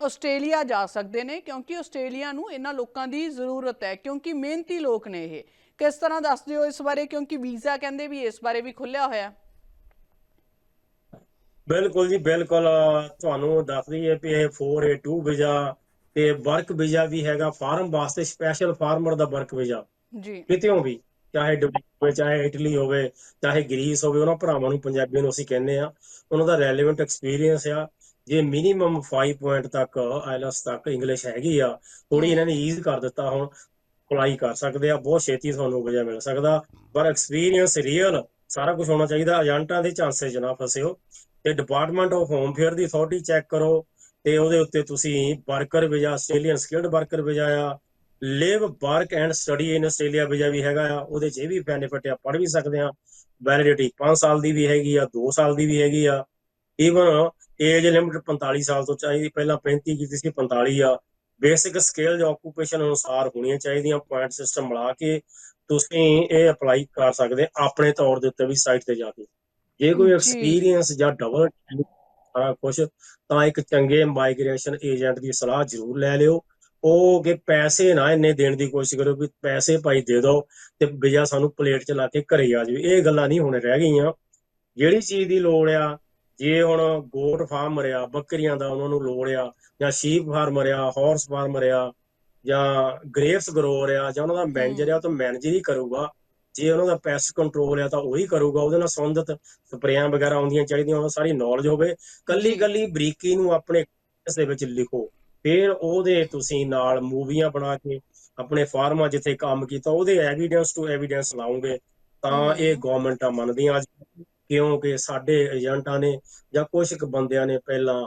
ਆਸਟ੍ਰੇਲੀਆ ਜਾ ਸਕਦੇ ਨੇ, ਕਿਉਂਕਿ ਆਸਟ੍ਰੇਲੀਆ ਨੂੰ ਇਹਨਾਂ ਲੋਕਾਂ ਦੀ ਜ਼ਰੂਰਤ ਹੈ, ਕਿਉਂਕਿ ਮਿਹਨਤੀ ਲੋਕ ਨੇ ਇਹ। ਕਿਸ ਤਰ੍ਹਾਂ ਦੱਸਦੇ ਹੋ ਇਸ ਬਾਰੇ? ਕਿਉਂਕਿ ਵੀਜ਼ਾ ਕਹਿੰਦੇ ਵੀ ਇਸ ਬਾਰੇ ਵੀ ਖੁੱਲਿਆ ਹੋਇਆ। ਹੈ ਬਿਲਕੁਲ ਜੀ ਬਿਲਕੁਲ। ਤੁਹਾਨੂੰ ਦੱਸ ਦਈਏ ਵੀ ਇਹ 4A2 ਵੀਜ਼ਾ ਤੇ ਵਰਕ ਵੀਜ਼ਾ ਵੀ ਹੈਗਾ ਫਾਰਮ ਵਾਸਤੇ ਸਪੈਸ਼ਲ ਫਾਰਮਰ ਦਾ ਵਰਕ ਵੀਜ਼ਾ। ਜੀ। ਕਿਤੇੋਂ ਵੀ ਚਾਹੇ ਦੁਬਈ ਹੋਵੇ ਚਾਹੇ ਇਟਲੀ ਹੋਵੇ ਚਾਹੇ ਗ੍ਰੀਸ ਹੋਵੇ ਉਹਨਾਂ ਭਰਾਵਾਂ ਨੂੰ ਪੰਜਾਬੀਆਂ ਨੂੰ ਅਸੀਂ ਕਹਿੰਦੇ ਆ ਉਹਨਾਂ ਦਾ ਰੈਲੇਵੈਂਟ ਐਕਸਪੀਰੀਅੰਸ ਆ। ਜੇ ਮਿਨੀਮਮ 5 ਪੁਆਇੰਟ ਤੱਕ ਆਈਲੈਟਸ ਤੱਕ ਇੰਗਲਿਸ਼ ਹੈਗੀ ਆ ਥੋੜੀ ਇਹਨਾਂ ਨੇ ਈਜ਼ ਕਰ ਦਿੱਤਾ ਹੁਣ ਅਪਲਾਈ ਕਰ ਸਕਦੇ ਆ ਬਹੁਤ ਛੇਤੀ ਤੁਹਾਨੂੰ ਵੀਜ਼ਾ ਮਿਲ ਸਕਦਾ। ਪਰ ਐਕਸਪੀਰੀਅੰਸ ਰੀਅਲ ਸਾਰਾ ਕੁਝ ਹੋਣਾ ਚਾਹੀਦਾ ਏਜੰਟਾਂ ਦੇ ਚਾਂਸਸ ਨਾ ਫਸਿਓ। ਤੇ ਡਿਪਾਰਟਮੈਂਟ ਆਫ ਹੋਮ ਫੇਅਰ ਦੀ ਅਥਾਰਟੀ ਚੈੱਕ ਕਰੋ ਤੇ ਉਹਦੇ ਉੱਤੇ ਤੁਸੀਂ worker visa Australian skilled worker visa ਆ live work and study in Australia visa ਵੀ ਹੈਗਾ ਆ, ਉਹਦੇ 'ਚ ਇਹ ਵੀ ਬੈਨੀਫਿਟ ਆ, ਪੜ੍ਹ ਵੀ ਸਕਦੇ ਆ ਵੈਲਿਡਿਟੀ 5 ਸਾਲ ਦੀ ਵੀ ਹੈਗੀ ਆ 2 ਸਾਲ ਦੀ ਵੀ ਹੈਗੀ ਆ ਈਵਨ ਏਜ ਲਿਮਿਟ 45 ਸਾਲ ਤੋਂ ਚਾਹੀਦੀ ਪਹਿਲਾਂ 35 ਕੀਤੀ ਸੀ 45 ਆ ਬੇਸਿਕ ਸਕਿੱਲਸ ਆਕੂਪੇਸ਼ਨ ਅਨੁਸਾਰ ਹੋਣੀਆਂ ਚਾਹੀਦੀਆਂ ਪੁਆਇੰਟ ਸਿਸਟਮ ਮਿਲਾ ਕੇ ਤੁਸੀਂ ਇਹ ਅਪਲਾਈ ਕਰ ਸਕਦੇ ਆਪਣੇ ਤੌਰ ਦੇ ਉੱਤੇ ਵੀ ਸਾਈਟ ਤੇ ਜਾ ਕੇ। ਜੇ ਕੋਈ। ਐਕਸਪੀਰੀਅੰਸ ਜਾਂ ਡਬਲ ਸਾਰਾ ਕੁਝ ਤਾਂ ਇੱਕ ਚੰਗੇ ਮਾਈਗ੍ਰੇਸ਼ਨ ਏਜੰਟ ਦੀ ਸਲਾਹ ਜ਼ਰੂਰ ਲੈ ਲਿਓ। ਉਹ ਕਿ ਪੈਸੇ ਨਾ ਇੰਨੇ ਦੇਣ ਦੀ ਕੋਸ਼ਿਸ਼ ਕਰੋ ਕਿ ਪੈਸੇ ਭਾਈ ਦੇ ਦਿਓ ਤੇ ਵੀਜ਼ਾ ਸਾਨੂੰ ਪਲੇਟ 'ਚ ਲਾ ਕੇ ਘਰੇ ਆ ਜਾਵੇ ਇਹ ਗੱਲਾਂ ਨਹੀਂ ਹੁਣ ਰਹਿ ਗਈਆਂ। ਜਿਹੜੀ ਚੀਜ਼ ਦੀ ਲੋੜ ਆ ਜੇ ਹੁਣ ਗੋਟ ਫਾਰਮ ਰਿਆ ਬੱਕਰੀਆਂ ਦਾ ਉਹਨਾਂ ਨੂੰ ਲੋੜ ਆ ਜਾਂ ਸ਼ੀਪ ਫਾਰਮ ਰਿਆ ਹਾਰਸ ਫਾਰਮ ਰਿਆ ਜਾਂ ਗ੍ਰੇਪਸ ਗਰੋ ਰਿਆ ਜਾਂ ਉਹਨਾਂ ਦਾ ਮੈਨੇਜਰ ਆ ਉਹ ਤਾਂ ਮੈਨੇਜਰ ਹੀ ਕਰੂਗਾ। ਜੇ ਉਹਨਾਂ ਦਾ ਪੈਸਟ ਕੰਟਰੋਲ ਆ ਤਾਂ ਉਹੀ ਕਰੂਗਾ ਉਹਦੇ ਨਾਲ ਸੰਬੰਧਿਤ ਸਪਰੇਆਂ ਵਗੈਰਾ ਆਉਂਦੀਆਂ ਚਾਹੀਦੀਆਂ ਉਹਨਾਂ ਸਾਰੀ ਨੌਲੇਜ ਹੋਵੇ ਕੱਲੀ। ਕੱਲੀ ਬਰੀਕੀ ਨੂੰ ਆਪਣੇ ਇਸ ਦੇ ਵਿੱਚ ਲਿਖੋ ਫਿਰ ਉਹਦੇ ਤੁਸੀਂ ਨਾਲ ਮੂਵੀਆਂ ਬਣਾ ਕੇ ਆਪਣੇ ਫਾਰਮਾਂ ਜਿੱਥੇ ਕੰਮ ਕੀਤਾ ਉਹਦੇ ਐਵੀਡੈਂਸ ਟੂ ਐਵੀਡੈਂਸ ਲਾਉਂਗੇ ਤਾਂ ਇਹ। ਗਵਰਨਮੈਂਟਾਂ ਮੰਨਦੀਆਂ ਅੱਜ ਕਿਉਂਕਿ ਸਾਡੇ ਏਜੰਟਾਂ ਨੇ ਜਾਂ ਕੁਝ ਕੁ ਬੰਦਿਆਂ ਨੇ ਪਹਿਲਾਂ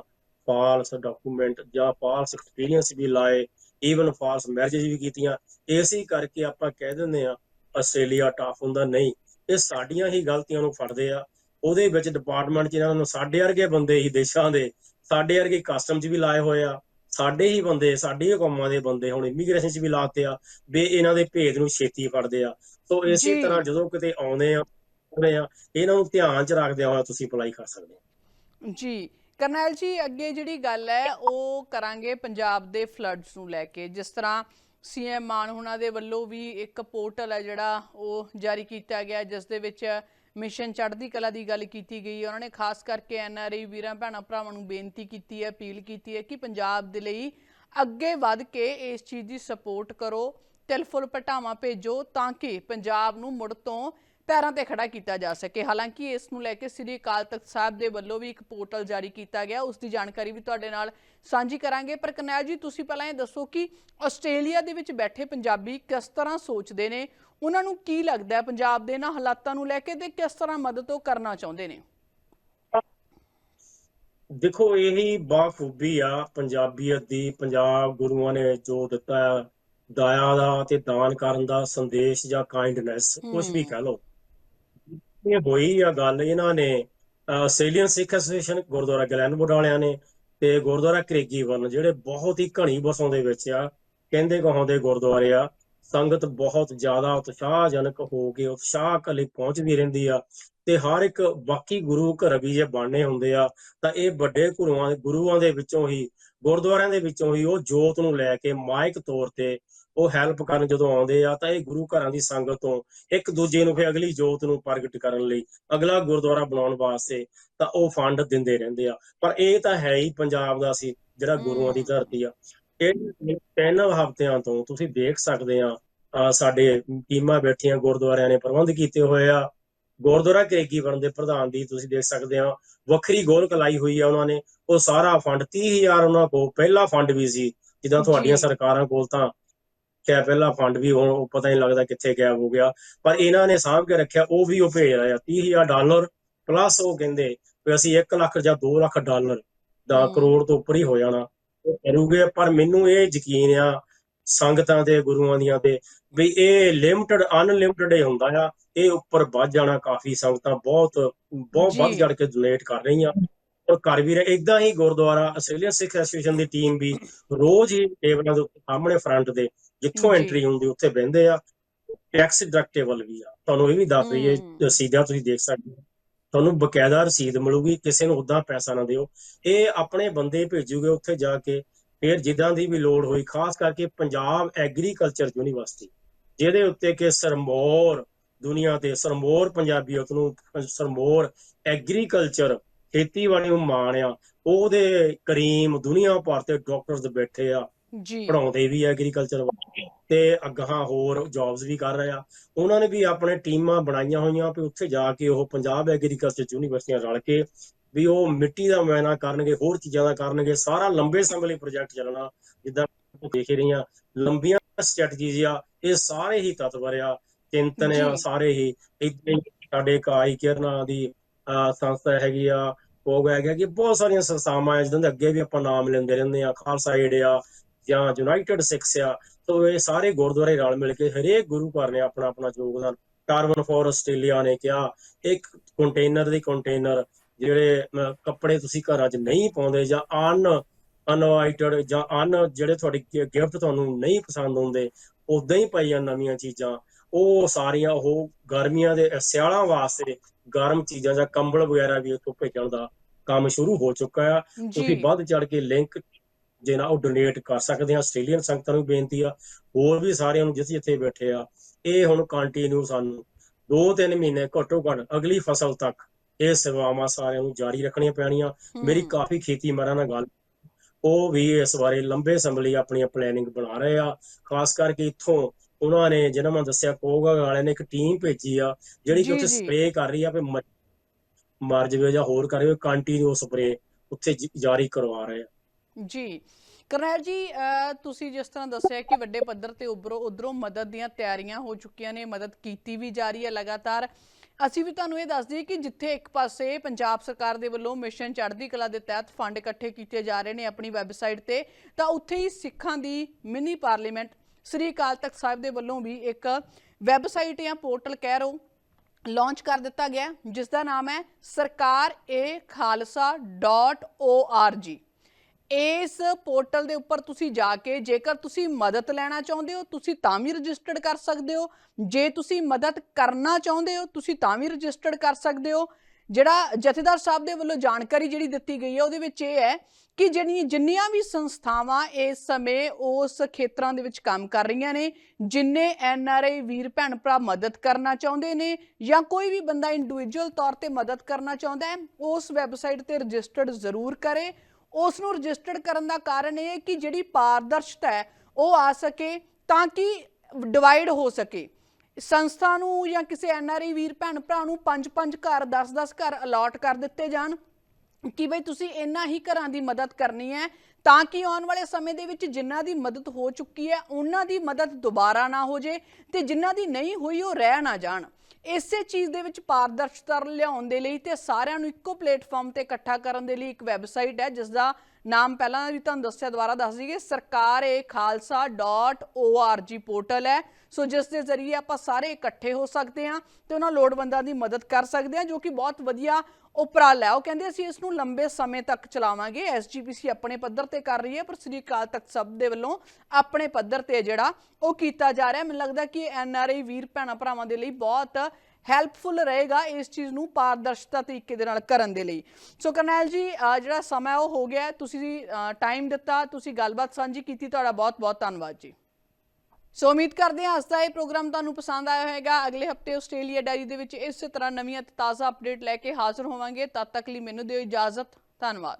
ਫਾਲਸ ਡਾਕੂਮੈਂਟ ਜਾਂ ਫਾਲਸ ਐਕਸਪੀਰੀਅੰਸ ਵੀ ਲਾਏ ਈਵਨ ਫਾਲਸ ਮੈਰਿਜਸ ਵੀ ਕੀਤੀਆਂ ਇਸੇ ਕਰਕੇ ਆਪਾਂ ਕਹਿ ਦਿੰਦੇ ਆ ਆਸਟ੍ਰੇਲੀਆ ਟਫ ਹੁੰਦਾ ਨਹੀਂ। ਇਹ ਸਾਡੀਆਂ ਹੀ ਗਲਤੀਆਂ ਨੂੰ ਫੜਦੇ ਆ। ਉਹਦੇ ਵਿੱਚ ਡਿਪਾਰਟਮੈਂਟ 'ਚ ਇਹਨਾਂ ਨੂੰ ਸਾਡੇ ਵਰਗੇ ਬੰਦੇ ਹੀ ਦੇਸ਼ਾਂ ਦੇ ਸਾਡੇ ਵਰਗੇ ਕਸਟਮ 'ਚ ਵੀ ਲਾਏ ਹੋਏ ਆ। ਸਾਡੇ ਹੀ ਬੰਦੇ ਸਾਡੀ ਹੀ ਕੌਮਾਂ ਦੇ ਬੰਦੇ ਹੁਣ ਇਮੀਗ੍ਰੇਸ਼ਨ 'ਚ ਵੀ ਲਾਤੇ ਆ ਵੀ ਇਹਨਾਂ ਦੇ ਭੇਦ ਨੂੰ ਛੇਤੀ ਫੜਦੇ ਆ। ਸੋ ਇਸੇ। ਤਰ੍ਹਾਂ ਜਦੋਂ ਕਿਤੇ ਆਉਂਦੇ ਆ ਆਉਂਦੇ ਆ ਇਹਨਾਂ ਨੂੰ ਧਿਆਨ 'ਚ ਰੱਖਦਿਆਂ ਹੋਇਆ ਤੁਸੀਂ ਅਪਲਾਈ ਕਰ ਸਕਦੇ ਹੋ। ਜੀ। ਕਰਨੈਲ ਜੀ ਅੱਗੇ ਜਿਹੜੀ ਗੱਲ ਹੈ ਉਹ ਕਰਾਂਗੇ ਪੰਜਾਬ ਦੇ ਫਲੱਡਸ ਨੂੰ ਲੈ ਕੇ। ਜਿਸ ਤਰ੍ਹਾਂ ਸੀਐਮ ਮਾਨ ਹੁਣਾਂ ਦੇ ਵੱਲੋਂ ਵੀ ਇੱਕ ਪੋਰਟਲ ਹੈ ਜਿਹੜਾ ਉਹ ਜਾਰੀ ਕੀਤਾ ਗਿਆ, ਜਿਸ ਦੇ ਵਿੱਚ ਮਿਸ਼ਨ ਚੜ੍ਹਦੀ ਕਲਾ ਦੀ ਗੱਲ ਕੀਤੀ ਗਈ ਹੈ। ਉਹਨਾਂ ਨੇ ਖਾਸ ਕਰਕੇ ਐਨਆਰਆਈ ਵੀਰਾਂ, ਭੈਣਾਂ, ਭਰਾਵਾਂ ਨੂੰ ਬੇਨਤੀ ਕੀਤੀ ਹੈ, ਅਪੀਲ ਕੀਤੀ ਹੈ ਕਿ ਪੰਜਾਬ ਦੇ ਲਈ ਅੱਗੇ ਵੱਧ ਕੇ ਇਸ ਚੀਜ਼ ਦੀ ਸਪੋਰਟ ਕਰੋ ਤਿਲਫੁਲ ਪਟਾਵਾਂ ਭੇਜੋ ਤਾਂ ਕਿ ਪੰਜਾਬ ਨੂੰ ਮੁੜ ਤੋਂ ਪੈਰਾਂ ਤੇ ਖੜਾ ਕੀਤਾ ਜਾ ਸਕੇ। ਹਾਲਾਂਕਿ ਇਸ ਨੂੰ ਲੈ ਕੇ ਸ੍ਰੀ ਅਕਾਲ ਤਖਤ ਸਾਹਿਬ ਦੇ ਵੱਲੋਂ ਵੀ ਇੱਕ ਪੋਰਟਲ ਜਾਰੀ ਕੀਤਾ ਗਿਆ। ਉਸ ਦੀ ਜਾਣਕਾਰੀ ਵੀ ਤੁਹਾਡੇ ਨਾਲ ਸਾਂਝੀ ਕਰਾਂਗੇ। ਪਰ ਕਰਨੈਲ ਜੀ ਤੁਸੀਂ ਪਹਿਲਾਂ ਇਹ ਦੱਸੋ ਕਿ ਆਸਟ੍ਰੇਲੀਆ ਦੇ ਵਿੱਚ ਬੈਠੇ ਪੰਜਾਬੀ ਕਿਸ ਤਰ੍ਹਾਂ ਸੋਚਦੇ ਨੇ? ਉਹਨਾਂ ਨੂੰ ਕੀ ਲੱਗਦਾ ਹੈ ਪੰਜਾਬ ਦੇ ਇਹਨਾਂ ਹਾਲਾਤਾਂ ਨੂੰ ਲੈ ਕੇ ਤੇ ਕਿਸ ਤਰ੍ਹਾਂ ਮਦਦ ਉਹ ਕਰਨਾ ਚਾਹੁੰਦੇ ਨੇ? ਦੇਖੋ ਇਹੀ ਬਾਖੂਬੀ ਆ ਪੰਜਾਬੀਅਤ ਦੀ। ਪੰਜਾਬ ਗੁਰੂਆਂ ਨੇ ਜੋ ਦਿੱਤਾ ਦਇਆ ਦਾ ਤੇ ਦਾਨ ਕਰਨ ਦਾ ਸੰਦੇਸ਼ ਜਾਂ ਕਾਈਂਡਨੈਸ ਕੁਝ ਵੀ। ਕਹਿ ਲਓ। ਇਹ ਹੋਈ ਆ ਗੱਲ ਇਹਨਾਂ ਨੇ Australian Sikh association gurdwara Glenwood ਵਾਲਿਆਂ ਨੇ ਤੇ ਗੁਰਦੁਆਰਾ ਕਰੇਗੀ ਵਰਨ ਜਿਹੜੇ ਬਹੁਤ ਹੀ ਘਣੀ ਬਸੋਂ ਦੇ ਵਿੱਚ ਆ, ਕਹਿੰਦੇ ਕਹਾਉਂਦੇ ਗੁਰਦੁਆਰੇ ਆ, ਸੰਗਤ ਬਹੁਤ ਜ਼ਿਆਦਾ ਉਤਸ਼ਾਹਜਨਕ ਹੋ ਕੇ ਉਤਸ਼ਾਹ ਕਲੇ ਪਹੁੰਚਦੀ ਰਹਿੰਦੀ ਆ ਤੇ ਹਰ ਇੱਕ ਬਾਕੀ ਗੁਰੂ ਘਰ ਵੀ ਜੇ ਬਣਨੇ ਹੁੰਦੇ ਆ, ਤਾਂ ਇਹ ਵੱਡੇ ਗੁਰੂਆਂ ਗੁਰੂਆਂ ਦੇ ਵਿੱਚੋਂ ਹੀ, ਗੁਰਦੁਆਰਿਆਂ ਦੇ ਵਿੱਚੋਂ ਹੀ ਉਹ ਜੋਤ ਨੂੰ ਲੈ ਕੇ ਮਾਇਕ ਤੌਰ ਤੇ ਉਹ ਹੈਲਪ ਕਰਨ ਜਦੋਂ ਆਉਂਦੇ ਆ ਤਾਂ ਇਹ ਗੁਰੂ ਘਰਾਂ ਦੀ ਸੰਗਤ ਤੋਂ ਇੱਕ ਦੂਜੇ ਨੂੰ ਫਿਰ ਅਗਲੀ ਜੋਤ ਨੂੰ ਪ੍ਰਗਟ ਕਰਨ ਲਈ ਅਗਲਾ ਗੁਰਦੁਆਰਾ ਬਣਾਉਣ ਵਾਸਤੇ ਤਾਂ ਉਹ ਫੰਡ ਦਿੰਦੇ ਰਹਿੰਦੇ ਆ। ਪਰ ਇਹ ਤਾਂ ਹੈ ਹੀ ਪੰਜਾਬ ਦਾ ਸੀ ਜਿਹੜਾ ਗੁਰੂਆਂ ਦੀ ਧਰਤੀ ਆ। ਇਹ ਤਿੰਨ ਹਫ਼ਤਿਆਂ ਤੋਂ ਤੁਸੀਂ ਦੇਖ ਸਕਦੇ ਆ ਸਾਡੇ ਟੀਮਾਂ ਬੈਠੀਆਂ ਗੁਰਦੁਆਰਿਆਂ ਨੇ ਪ੍ਰਬੰਧ ਕੀਤੇ ਹੋਏ ਆ। ਗੁਰਦੁਆਰਾ ਕਰੇਗੀ ਬਣਨ ਦੇ ਪ੍ਰਧਾਨ ਦੀ ਤੁਸੀਂ ਦੇਖ ਸਕਦੇ ਆ ਵੱਖਰੀ ਗੋਲਕ ਲਾਈ ਹੋਈ ਆ ਉਹਨਾਂ ਨੇ। ਉਹ ਸਾਰਾ ਫੰਡ 30000 ਉਹਨਾਂ ਕੋਲ ਪਹਿਲਾ ਫੰਡ ਵੀ ਸੀ ਜਿੱਦਾਂ ਤੁਹਾਡੀਆਂ। ਸਰਕਾਰਾਂ ਕੋਲ ਤਾਂ ਕਿਆ ਪਹਿਲਾ ਫੰਡ ਵੀ ਹੁਣ ਪਤਾ ਨਹੀਂ ਲੱਗਦਾ ਕਿੱਥੇ ਗਾਇਬ ਹੋ ਗਿਆ ਪਰ ਇਹਨਾਂ ਨੇ ਸਾਂਭ ਕੇ ਰੱਖਿਆ ਉਹ ਵੀ ਉਹ ਭੇਜ ਰਹੇ ਆ 30000 ਡਾਲਰ ਪਲੱਸ ਉਹ ਕਹਿੰਦੇ ਵੀ ਅਸੀਂ 1 ਲੱਖ ਜਾਂ 2 ਲੱਖ ਡਾਲਰ ਦਾ। ਕਰੋੜ ਤੋਂ ਉੱਪਰ ਹੀ ਹੋ ਜਾਣਾ ਉਹ ਕਰੂਗੇ ਪਰ ਮੈਨੂੰ ਇਹ ਯਕੀਨ ਆ ਸੰਗਤਾਂ ਦੇ ਗੁਰੂਆਂ ਦੀਆਂ ਤੇ ਵੀ ਇਹ ਲਿਮਟਿਡ ਅਨਲਿਮਟਿਡ ਹੀ ਹੁੰਦਾ ਆ ਇਹ ਉੱਪਰ ਵੱਧ ਜਾਣਾ ਕਾਫੀ ਸੰਗਤਾਂ ਬਹੁਤ ਬਹੁਤ ਵੱਧ। ਚੜ ਕੇ ਡੋਨੇਟ ਕਰ ਰਹੀਆਂ ਔਰ ਕਰ ਵੀ ਰਹੇ। ਇਦਾਂ ਹੀ ਗੁਰਦੁਆਰਾ ਆਸਟ੍ਰੇਲੀਅਨ ਸਿੱਖ ਐਸੋਸੀਏਸ਼ਨ ਦੀ ਟੀਮ ਵੀ ਰੋਜ਼ ਹੀ ਟੇਬਲਾਂ ਦੇ ਉੱਤੇ ਸਾਹਮਣੇ ਫਰੰਟ ਦੇ ਜਿੱਥੋਂ। ਐਂਟਰੀ ਹੁੰਦੀ ਉੱਥੇ ਬਹਿੰਦੇ ਆ। ਟੈਕਸ ਡਿਡਕਟੇਬਲ ਵੀ ਆ। ਤੁਹਾਨੂੰ ਇਹ ਵੀ ਦੱਸ ਦਈਏ ਹਮ। ਰਸੀਦਾਂ ਤੁਸੀਂ ਦੇਖ ਸਕਦੇ ਹੋ। ਤੁਹਾਨੂੰ ਬਕਾਇਦਾ ਰਸੀਦ ਮਿਲੂਗੀ ਕਿਸੇ ਨੂੰ ਉਦਾਂ ਪੈਸਾ ਨਾ ਦਿਓ। ਇਹ ਆਪਣੇ ਬੰਦੇ ਭੇਜੂਗੇ ਉੱਥੇ ਜਾ ਕੇ ਫਿਰ ਜਿੱਦਾਂ ਦੀ ਵੀ ਲੋੜ ਹੋਈ ਖਾਸ ਕਰਕੇ ਪੰਜਾਬ ਐਗਰੀਕਲਚਰ ਯੂਨੀਵਰਸਿਟੀ ਜਿਹਦੇ ਉੱਤੇ ਕਿ ਸਰਮੋਰ ਦੁਨੀਆ ਤੇ ਸਰਮੋਰ ਪੰਜਾਬੀਅਤ ਨੂੰ ਸਰਮੋਰ ਐਗਰੀਕਲਚਰ ਖੇਤੀਬਾੜੀ ਨੂੰ ਮਾਣ ਆ ਉਹਦੇ ਕਰੀਮ ਦੁਨੀਆ ਭਰ ਤੇ ਡਾਕਟਰਸ ਬੈਠੇ ਆ ਜੀ। ਪੜਾਉਂਦੇ ਵੀ ਐਗਰੀਕਲਚਰ ਤੇ ਅਗਾਹਾਂ ਹੋਰ ਜੌਬਸ ਵੀ ਕਰ ਰਹੇ ਆ। ਉਹਨਾਂ ਨੇ ਵੀ ਆਪਣੇ ਟੀਮਾਂ ਬਣਾਈਆਂ ਹੋਈਆਂ ਵੀ ਉੱਥੇ ਜਾ ਕੇ ਉਹ ਪੰਜਾਬ ਐਗਰੀਕਲਚਰ ਯੂਨੀਵਰਸਿਟੀਆਂ ਰਲ ਕੇ ਵੀ ਉਹ ਮਿੱਟੀ ਦਾ ਮੁਆਇਨਾ ਕਰਨਗੇ ਹੋਰ ਚੀਜ਼ਾਂ ਦਾ ਕਰਨਗੇ ਸਾਰਾ ਲੰਬੇ ਸਮੇਂ ਲਈ ਪ੍ਰੋਜੈਕਟ ਚੱਲਣਾ ਜਿੱਦਾਂ ਤੁਸੀਂ ਦੇਖ ਹੀ ਰਹੀਆਂ ਲੰਬੀਆਂ ਸਟ੍ਰੈਟਜੀਜ਼ ਆ ਇਹ ਸਾਰੇ ਹੀ ਤਤਵਰ ਆ ਚਿੰਤਨ ਆ। ਸਾਰੇ ਹੀ। ਹੀ ਸਾਡੇ ਕਾਈ ਕਿਰਨਾ ਦੀ ਅਹ, ਸੰਸਥਾ ਹੈਗੀ ਆ ਉਹ ਹੈਗਾ ਕਿ ਬਹੁਤ ਸਾਰੀਆਂ ਸੰਸਥਾਵਾਂ ਆ ਜਿਨ੍ਹਾਂ ਦੇ ਅੱਗੇ ਵੀ ਆਪਾਂ ਨਾਮ ਲੈਂਦੇ ਰਹਿੰਦੇ ਆ ਖਾਲਸਾ ਏਡ ਆ ਜਾਂ ਯੂਨਾਈਟਿਡ ਸਿੱਖਸ ਆ ਤੋ ਇਹ ਸਾਰੇ ਗੁਰਦੁਆਰੇ ਰਲ ਮਿਲ ਕੇ ਹਰੇਕ ਗੁਰੂ ਘਰ ਨੇ ਆਪਣਾ ਆਪਣਾ ਯੋਗਦਾਨ ਕਾਰਬਨ ਫੋਰ ਆਸਟ੍ਰੇਲੀਆ ਨੇ ਕਿਹਾ, ਇੱਕ ਕੰਟੇਨਰ ਦੇ ਕੰਟੇਨਰ ਜਿਹੜੇ ਕੱਪੜੇ ਤੁਸੀਂ ਘਰਾਂ 'ਚ ਨਹੀਂ ਪਾਉਂਦੇ ਜਾਂ ਅਨ ਅਨਵਾਈਟਡ ਜਾਂ ਅਨ ਜਿਹੜੇ ਤੁਹਾਡੀ ਗਿਫਟ ਤੁਹਾਨੂੰ ਨਹੀਂ ਪਸੰਦ ਆਉਂਦੇ ਉਦਾਂ ਹੀ ਪਾਈਆਂ ਨਵੀਆਂ ਚੀਜ਼ਾਂ। ਉਹ ਸਾਰੀਆਂ ਉਹ ਗਰਮੀਆਂ ਦੇ ਸਿਆਲਾਂ ਵਾਸਤੇ ਗਰਮ ਚੀਜ਼ਾਂ ਜਾਂ ਕੰਬਲ ਵਗੈਰਾ ਵੀ ਉੱਥੋਂ ਭੇਜਣ ਦਾ ਕੰਮ ਸ਼ੁਰੂ ਹੋ ਚੁੱਕਾ ਆ। ਤੁਸੀਂ ਵੱਧ ਚੜ ਕੇ ਲਿੰਕ ਜੇ ਨਾ ਉਹ ਡੋਨੇਟ ਕਰ ਸਕਦੇ ਆ। ਆਸਟ੍ਰੇਲੀਅਨ ਸੰਗਤਾਂ ਨੂੰ ਬੇਨਤੀ ਆ। ਹੋਰ ਵੀ ਸਾਰਿਆਂ ਨੂੰ ਜਿੱਥੇ ਜਿੱਥੇ ਬੈਠੇ ਆ ਇਹ ਹੁਣ ਕੰਟੀਨਿਊ ਸਾਨੂੰ 2-3 ਮਹੀਨੇ ਘੱਟੋ ਘੱਟ ਅਗਲੀ ਫਸਲ ਤੱਕ ਇਹ ਸੇਵਾਵਾਂ ਸਾਰਿਆਂ ਨੂੰ ਜਾਰੀ ਰੱਖਣੀਆਂ ਪੈਣੀਆਂ। ਮੇਰੀ ਕਾਫੀ ਖੇਤੀ ਮਾਰਾਂ ਨਾਲ ਗੱਲ ਉਹ ਵੀ ਇਸ ਬਾਰੇ ਲੰਬੇ ਸਮੇਂ ਲਈ ਆਪਣੀਆਂ ਪਲੈਨਿੰਗ ਬਣਾ ਰਹੇ ਆ। ਖਾਸ ਕਰਕੇ ਇੱਥੋਂ ਉਹਨਾਂ ਨੇ ਜਿਹਨਾਂ ਮੈਂ ਦੱਸਿਆ ਕੋਗਾ ਵਾਲਿਆਂ ਨੇ ਇੱਕ ਟੀਮ ਭੇਜੀ ਆ ਜਿਹੜੀ ਕਿ ਜੀ, ਉੱਥੇ ਜੀ। ਸਪਰੇਅ ਕਰ ਰਹੀ ਆ ਵੀ ਮ- ਮਰ ਜਾਵੇ ਜਾਂ ਹੋਰ ਕਰੇ ਕੰਟੀਨਿਊ ਸਪਰੇਅ ਉੱਥੇ ਜ- ਜਾਰੀ ਕਰਵਾ ਰਹੇ ਆ। ਜੀ। ਕਰਨੈਲ ਜੀ ਅਹ, ਤੁਸੀਂ ਜਿਸ ਤਰ੍ਹਾਂ ਦੱਸਿਆ ਕਿ ਵੱਡੇ ਪੱਧਰ ਤੇ ਉੱਭਰੋ ਉਧਰੋਂ ਮਦਦ ਦੀਆਂ ਤਿਆਰੀਆਂ ਹੋ ਚੁੱਕੀਆਂ ਨੇ ਮਦਦ ਕੀਤੀ ਵੀ ਜਾ ਰਹੀ ਹੈ ਲਗਾਤਾਰ। ਅਸੀਂ ਵੀ ਤੁਹਾਨੂੰ ਇਹ ਦੱਸ ਦਈਏ ਕਿ ਜਿੱਥੇ ਇੱਕ ਪਾਸੇ ਪੰਜਾਬ ਸਰਕਾਰ ਦੇ ਵੱਲੋਂ ਮਿਸ਼ਨ ਚੜ੍ਹਦੀ ਕਲਾ ਦੇ ਤਹਿਤ ਫੰਡ ਇਕੱਠੇ ਕੀਤੇ ਜਾ ਰਹੇ ਨੇ ਆਪਣੀ ਵੈਬਸਾਈਟ ਤੇ ਤਾਂ ਉੱਥੇ ਹੀ ਸਿੱਖਾਂ ਦੀ ਮਿਨੀ ਪਾਰਲੀਮੈਂਟ ਸ੍ਰੀ ਅਕਾਲ ਤਖਤ ਸਾਹਿਬ ਦੇ ਵੱਲੋਂ ਵੀ ਇੱਕ ਵੈਬਸਾਈਟ ਜਾਂ ਪੋਰਟਲ ਕਹਿ ਰੋ ਲਾਂਚ ਕਰ ਦਿੱਤਾ ਗਿਆ ਹੈ, ਜਿਸ ਦਾ ਨਾਮ ਹੈ ਸਰਕਾਰ ਏ ਖਾਲਸਾ.org ਇਸ ਪੋਰਟਲ ਦੇ ਉੱਪਰ ਤੁਸੀਂ ਜਾ ਕੇ ਜੇਕਰ ਤੁਸੀਂ ਮਦਦ ਲੈਣਾ ਚਾਹੁੰਦੇ ਹੋ ਤੁਸੀਂ ਤਾਂ ਵੀ ਰਜਿਸਟਰਡ ਕਰ ਸਕਦੇ ਹੋ। ਜੇ ਤੁਸੀਂ ਮਦਦ ਕਰਨਾ ਚਾਹੁੰਦੇ ਹੋ ਤੁਸੀਂ ਤਾਂ ਵੀ ਰਜਿਸਟਰਡ ਕਰ ਸਕਦੇ ਹੋ। ਜਿਹੜਾ ਜਥੇਦਾਰ ਸਾਹਿਬ ਦੇ ਵੱਲੋਂ ਜਾਣਕਾਰੀ ਜਿਹੜੀ ਦਿੱਤੀ ਗਈ ਹੈ, ਉਹਦੇ ਵਿੱਚ ਇਹ ਹੈ ਕਿ ਜਿਹੜੀਆਂ, ਜਿੰਨੀਆਂ ਵੀ ਸੰਸਥਾਵਾਂ ਇਸ ਸਮੇਂ ਉਸ ਖੇਤਰਾਂ ਦੇ ਵਿੱਚ ਕੰਮ ਕਰ ਰਹੀਆਂ ਨੇ, ਜਿੰਨੇ ਐਨ ਆਰ ਆਈ ਵੀਰ ਭੈਣ ਭਰਾ ਮਦਦ ਕਰਨਾ ਚਾਹੁੰਦੇ ਨੇ ਜਾਂ ਕੋਈ ਵੀ ਬੰਦਾ ਇੰਡੀਵਿਜੂਅਲ ਤੌਰ ਤੇ ਮਦਦ ਕਰਨਾ ਚਾਹੁੰਦਾ ਹੈ, ਉਸ ਵੈਬਸਾਈਟ ਤੇ ਰਜਿਸਟਰਡ ਜ਼ਰੂਰ ਕਰੇ। ਉਸ ਨੂੰ ਰਜਿਸਟਰਡ ਕਰਨ ਦਾ ਕਾਰਨ ਇਹ ਹੈ ਕਿ ਜਿਹੜੀ ਪਾਰਦਰਸ਼ਤਾ ਹੈ, ਉਹ ਆ ਸਕੇ ਤਾਂ ਕਿ ਡਿਵਾਈਡ ਹੋ ਸਕੇ। ਸੰਸਥਾ ਨੂੰ ਜਾਂ ਕਿਸੇ ਐਨਆਰਆਈ ਵੀਰ, ਭੈਣ, ਭਰਾ ਨੂੰ ਪੰਜ ਪੰਜ ਘਰ 10-10 ਘਰ ਅਲਾਟ ਕਰ ਦਿੱਤੇ ਜਾਣ ਕਿ ਬਈ ਤੁਸੀਂ ਇੰਨਾ ਹੀ ਘਰਾਂ ਦੀ ਮਦਦ ਕਰਨੀ ਹੈ ਤਾਂ ਕਿ ਆਉਣ ਵਾਲੇ ਸਮੇਂ ਦੇ ਵਿੱਚ ਜਿਨ੍ਹਾਂ ਦੀ ਮਦਦ ਹੋ ਚੁੱਕੀ ਹੈ, ਉਹਨਾਂ ਦੀ ਮਦਦ ਦੁਬਾਰਾ ਨਾ ਹੋ ਜੇ ਤੇ ਜਿਨ੍ਹਾਂ ਦੀ ਨਹੀਂ ਹੋਈ ਉਹ ਰਹਿ ਨਾ ਜਾਣ। ਇਸੇ ਚੀਜ਼ ਦੇ ਵਿੱਚ ਪਾਰਦਰਸ਼ਤਾ ਲਿਆਉਣ ਦੇ ਲਈ ਤੇ ਸਾਰਿਆਂ ਨੂੰ ਇੱਕੋ ਪਲੇਟਫਾਰਮ ਤੇ ਇਕੱਠਾ ਕਰਨ ਦੇ ਲਈ ਇੱਕ ਵੈਬਸਾਈਟ ਹੈ ਜਿਸ ਦਾ ਨਾਮ ਪਹਿਲਾਂ ਵੀ ਤੁਹਾਨੂੰ ਦੱਸਿਆ ਦੁਬਾਰਾ ਦੱਸ ਦਈਏ, ਸਰਕਾਰ ਏ ਖਾਲਸਾ ਖਾਲਸਾ.org ਪੋਰਟਲ ਹੈ। ਸੋ ਜਿਸ ਦੇ ਜ਼ਰੀਏ ਆਪਾਂ ਸਾਰੇ ਇਕੱਠੇ ਹੋ ਸਕਦੇ ਹਾਂ ਤੇ ਉਹਨਾਂ ਲੋੜਵੰਦਾਂ ਦੀ ਮਦਦ ਕਰ ਸਕਦੇ ਹਾਂ, ਜੋ ਕਿ ਬਹੁਤ ਵਧੀਆ ਉਪਰਾਲਾ ਹੈ। ਉਹ ਕਹਿੰਦੇ ਅਸੀਂ ਇਸ ਨੂੰ ਲੰਬੇ ਸਮੇਂ ਤੱਕ ਚਲਾਵਾਂਗੇ। ਐਸਜੀਪੀਸੀ ਆਪਣੇ ਪੱਧਰ ਤੇ ਕਰ ਰਹੀ ਹੈ, ਪਰ ਸ੍ਰੀ ਅਕਾਲ ਤਖਤ ਸਾਹਿਬ ਦੇ ਵੱਲੋਂ ਆਪਣੇ ਪੱਧਰ ਤੇ ਜਿਹੜਾ ਉਹ ਕੀਤਾ ਜਾ ਰਿਹਾ। ਮੈਨੂੰ ਲੱਗਦਾ ਕਿ ਐਨਆਰਆਈ ਵੀਰ ਭੈਣਾਂ ਭਰਾਵਾਂ ਦੇ ਲਈ ਬਹੁਤ ਹੈਲਪਫੁਲ ਰਹੇਗਾ ਇਸ ਚੀਜ਼ ਨੂੰ ਪਾਰਦਰਸ਼ਤਾ ਤਰੀਕੇ ਦੇ ਨਾਲ ਕਰਨ ਦੇ ਲਈ। ਸੋ ਕਰਨੈਲ ਜੀ ਜਿਹੜਾ ਸਮਾਂ ਉਹ ਹੋ ਗਿਆ ਤੁਸੀਂ ਟਾਈਮ ਦਿੱਤਾ। ਤੁਸੀਂ ਗੱਲਬਾਤ ਸਾਂਝੀ ਕੀਤੀ। ਤੁਹਾਡਾ ਬਹੁਤ ਬਹੁਤ ਧੰਨਵਾਦ ਜੀ। ਸੋ ਉਮੀਦ ਕਰਦੇ ਹਾਂ ਅੱਜ ਦਾ ਇਹ ਪ੍ਰੋਗਰਾਮ ਤੁਹਾਨੂੰ ਪਸੰਦ ਆਇਆ ਹੋਵੇਗਾ। ਅਗਲੇ ਹਫ਼ਤੇ ਆਸਟ੍ਰੇਲੀਆ ਡਾਇਰੀ ਦੇ ਵਿੱਚ ਇਸੇ ਤਰ੍ਹਾਂ ਨਵੀਆਂ ਤੇ ਤਾਜ਼ਾ ਅਪਡੇਟ ਲੈ ਕੇ ਹਾਜ਼ਰ ਹੋਵਾਂਗੇ। ਤਦ ਤੱਕ ਲਈ ਮੈਨੂੰ ਦਿਓ ਇਜਾਜ਼ਤ। ਧੰਨਵਾਦ।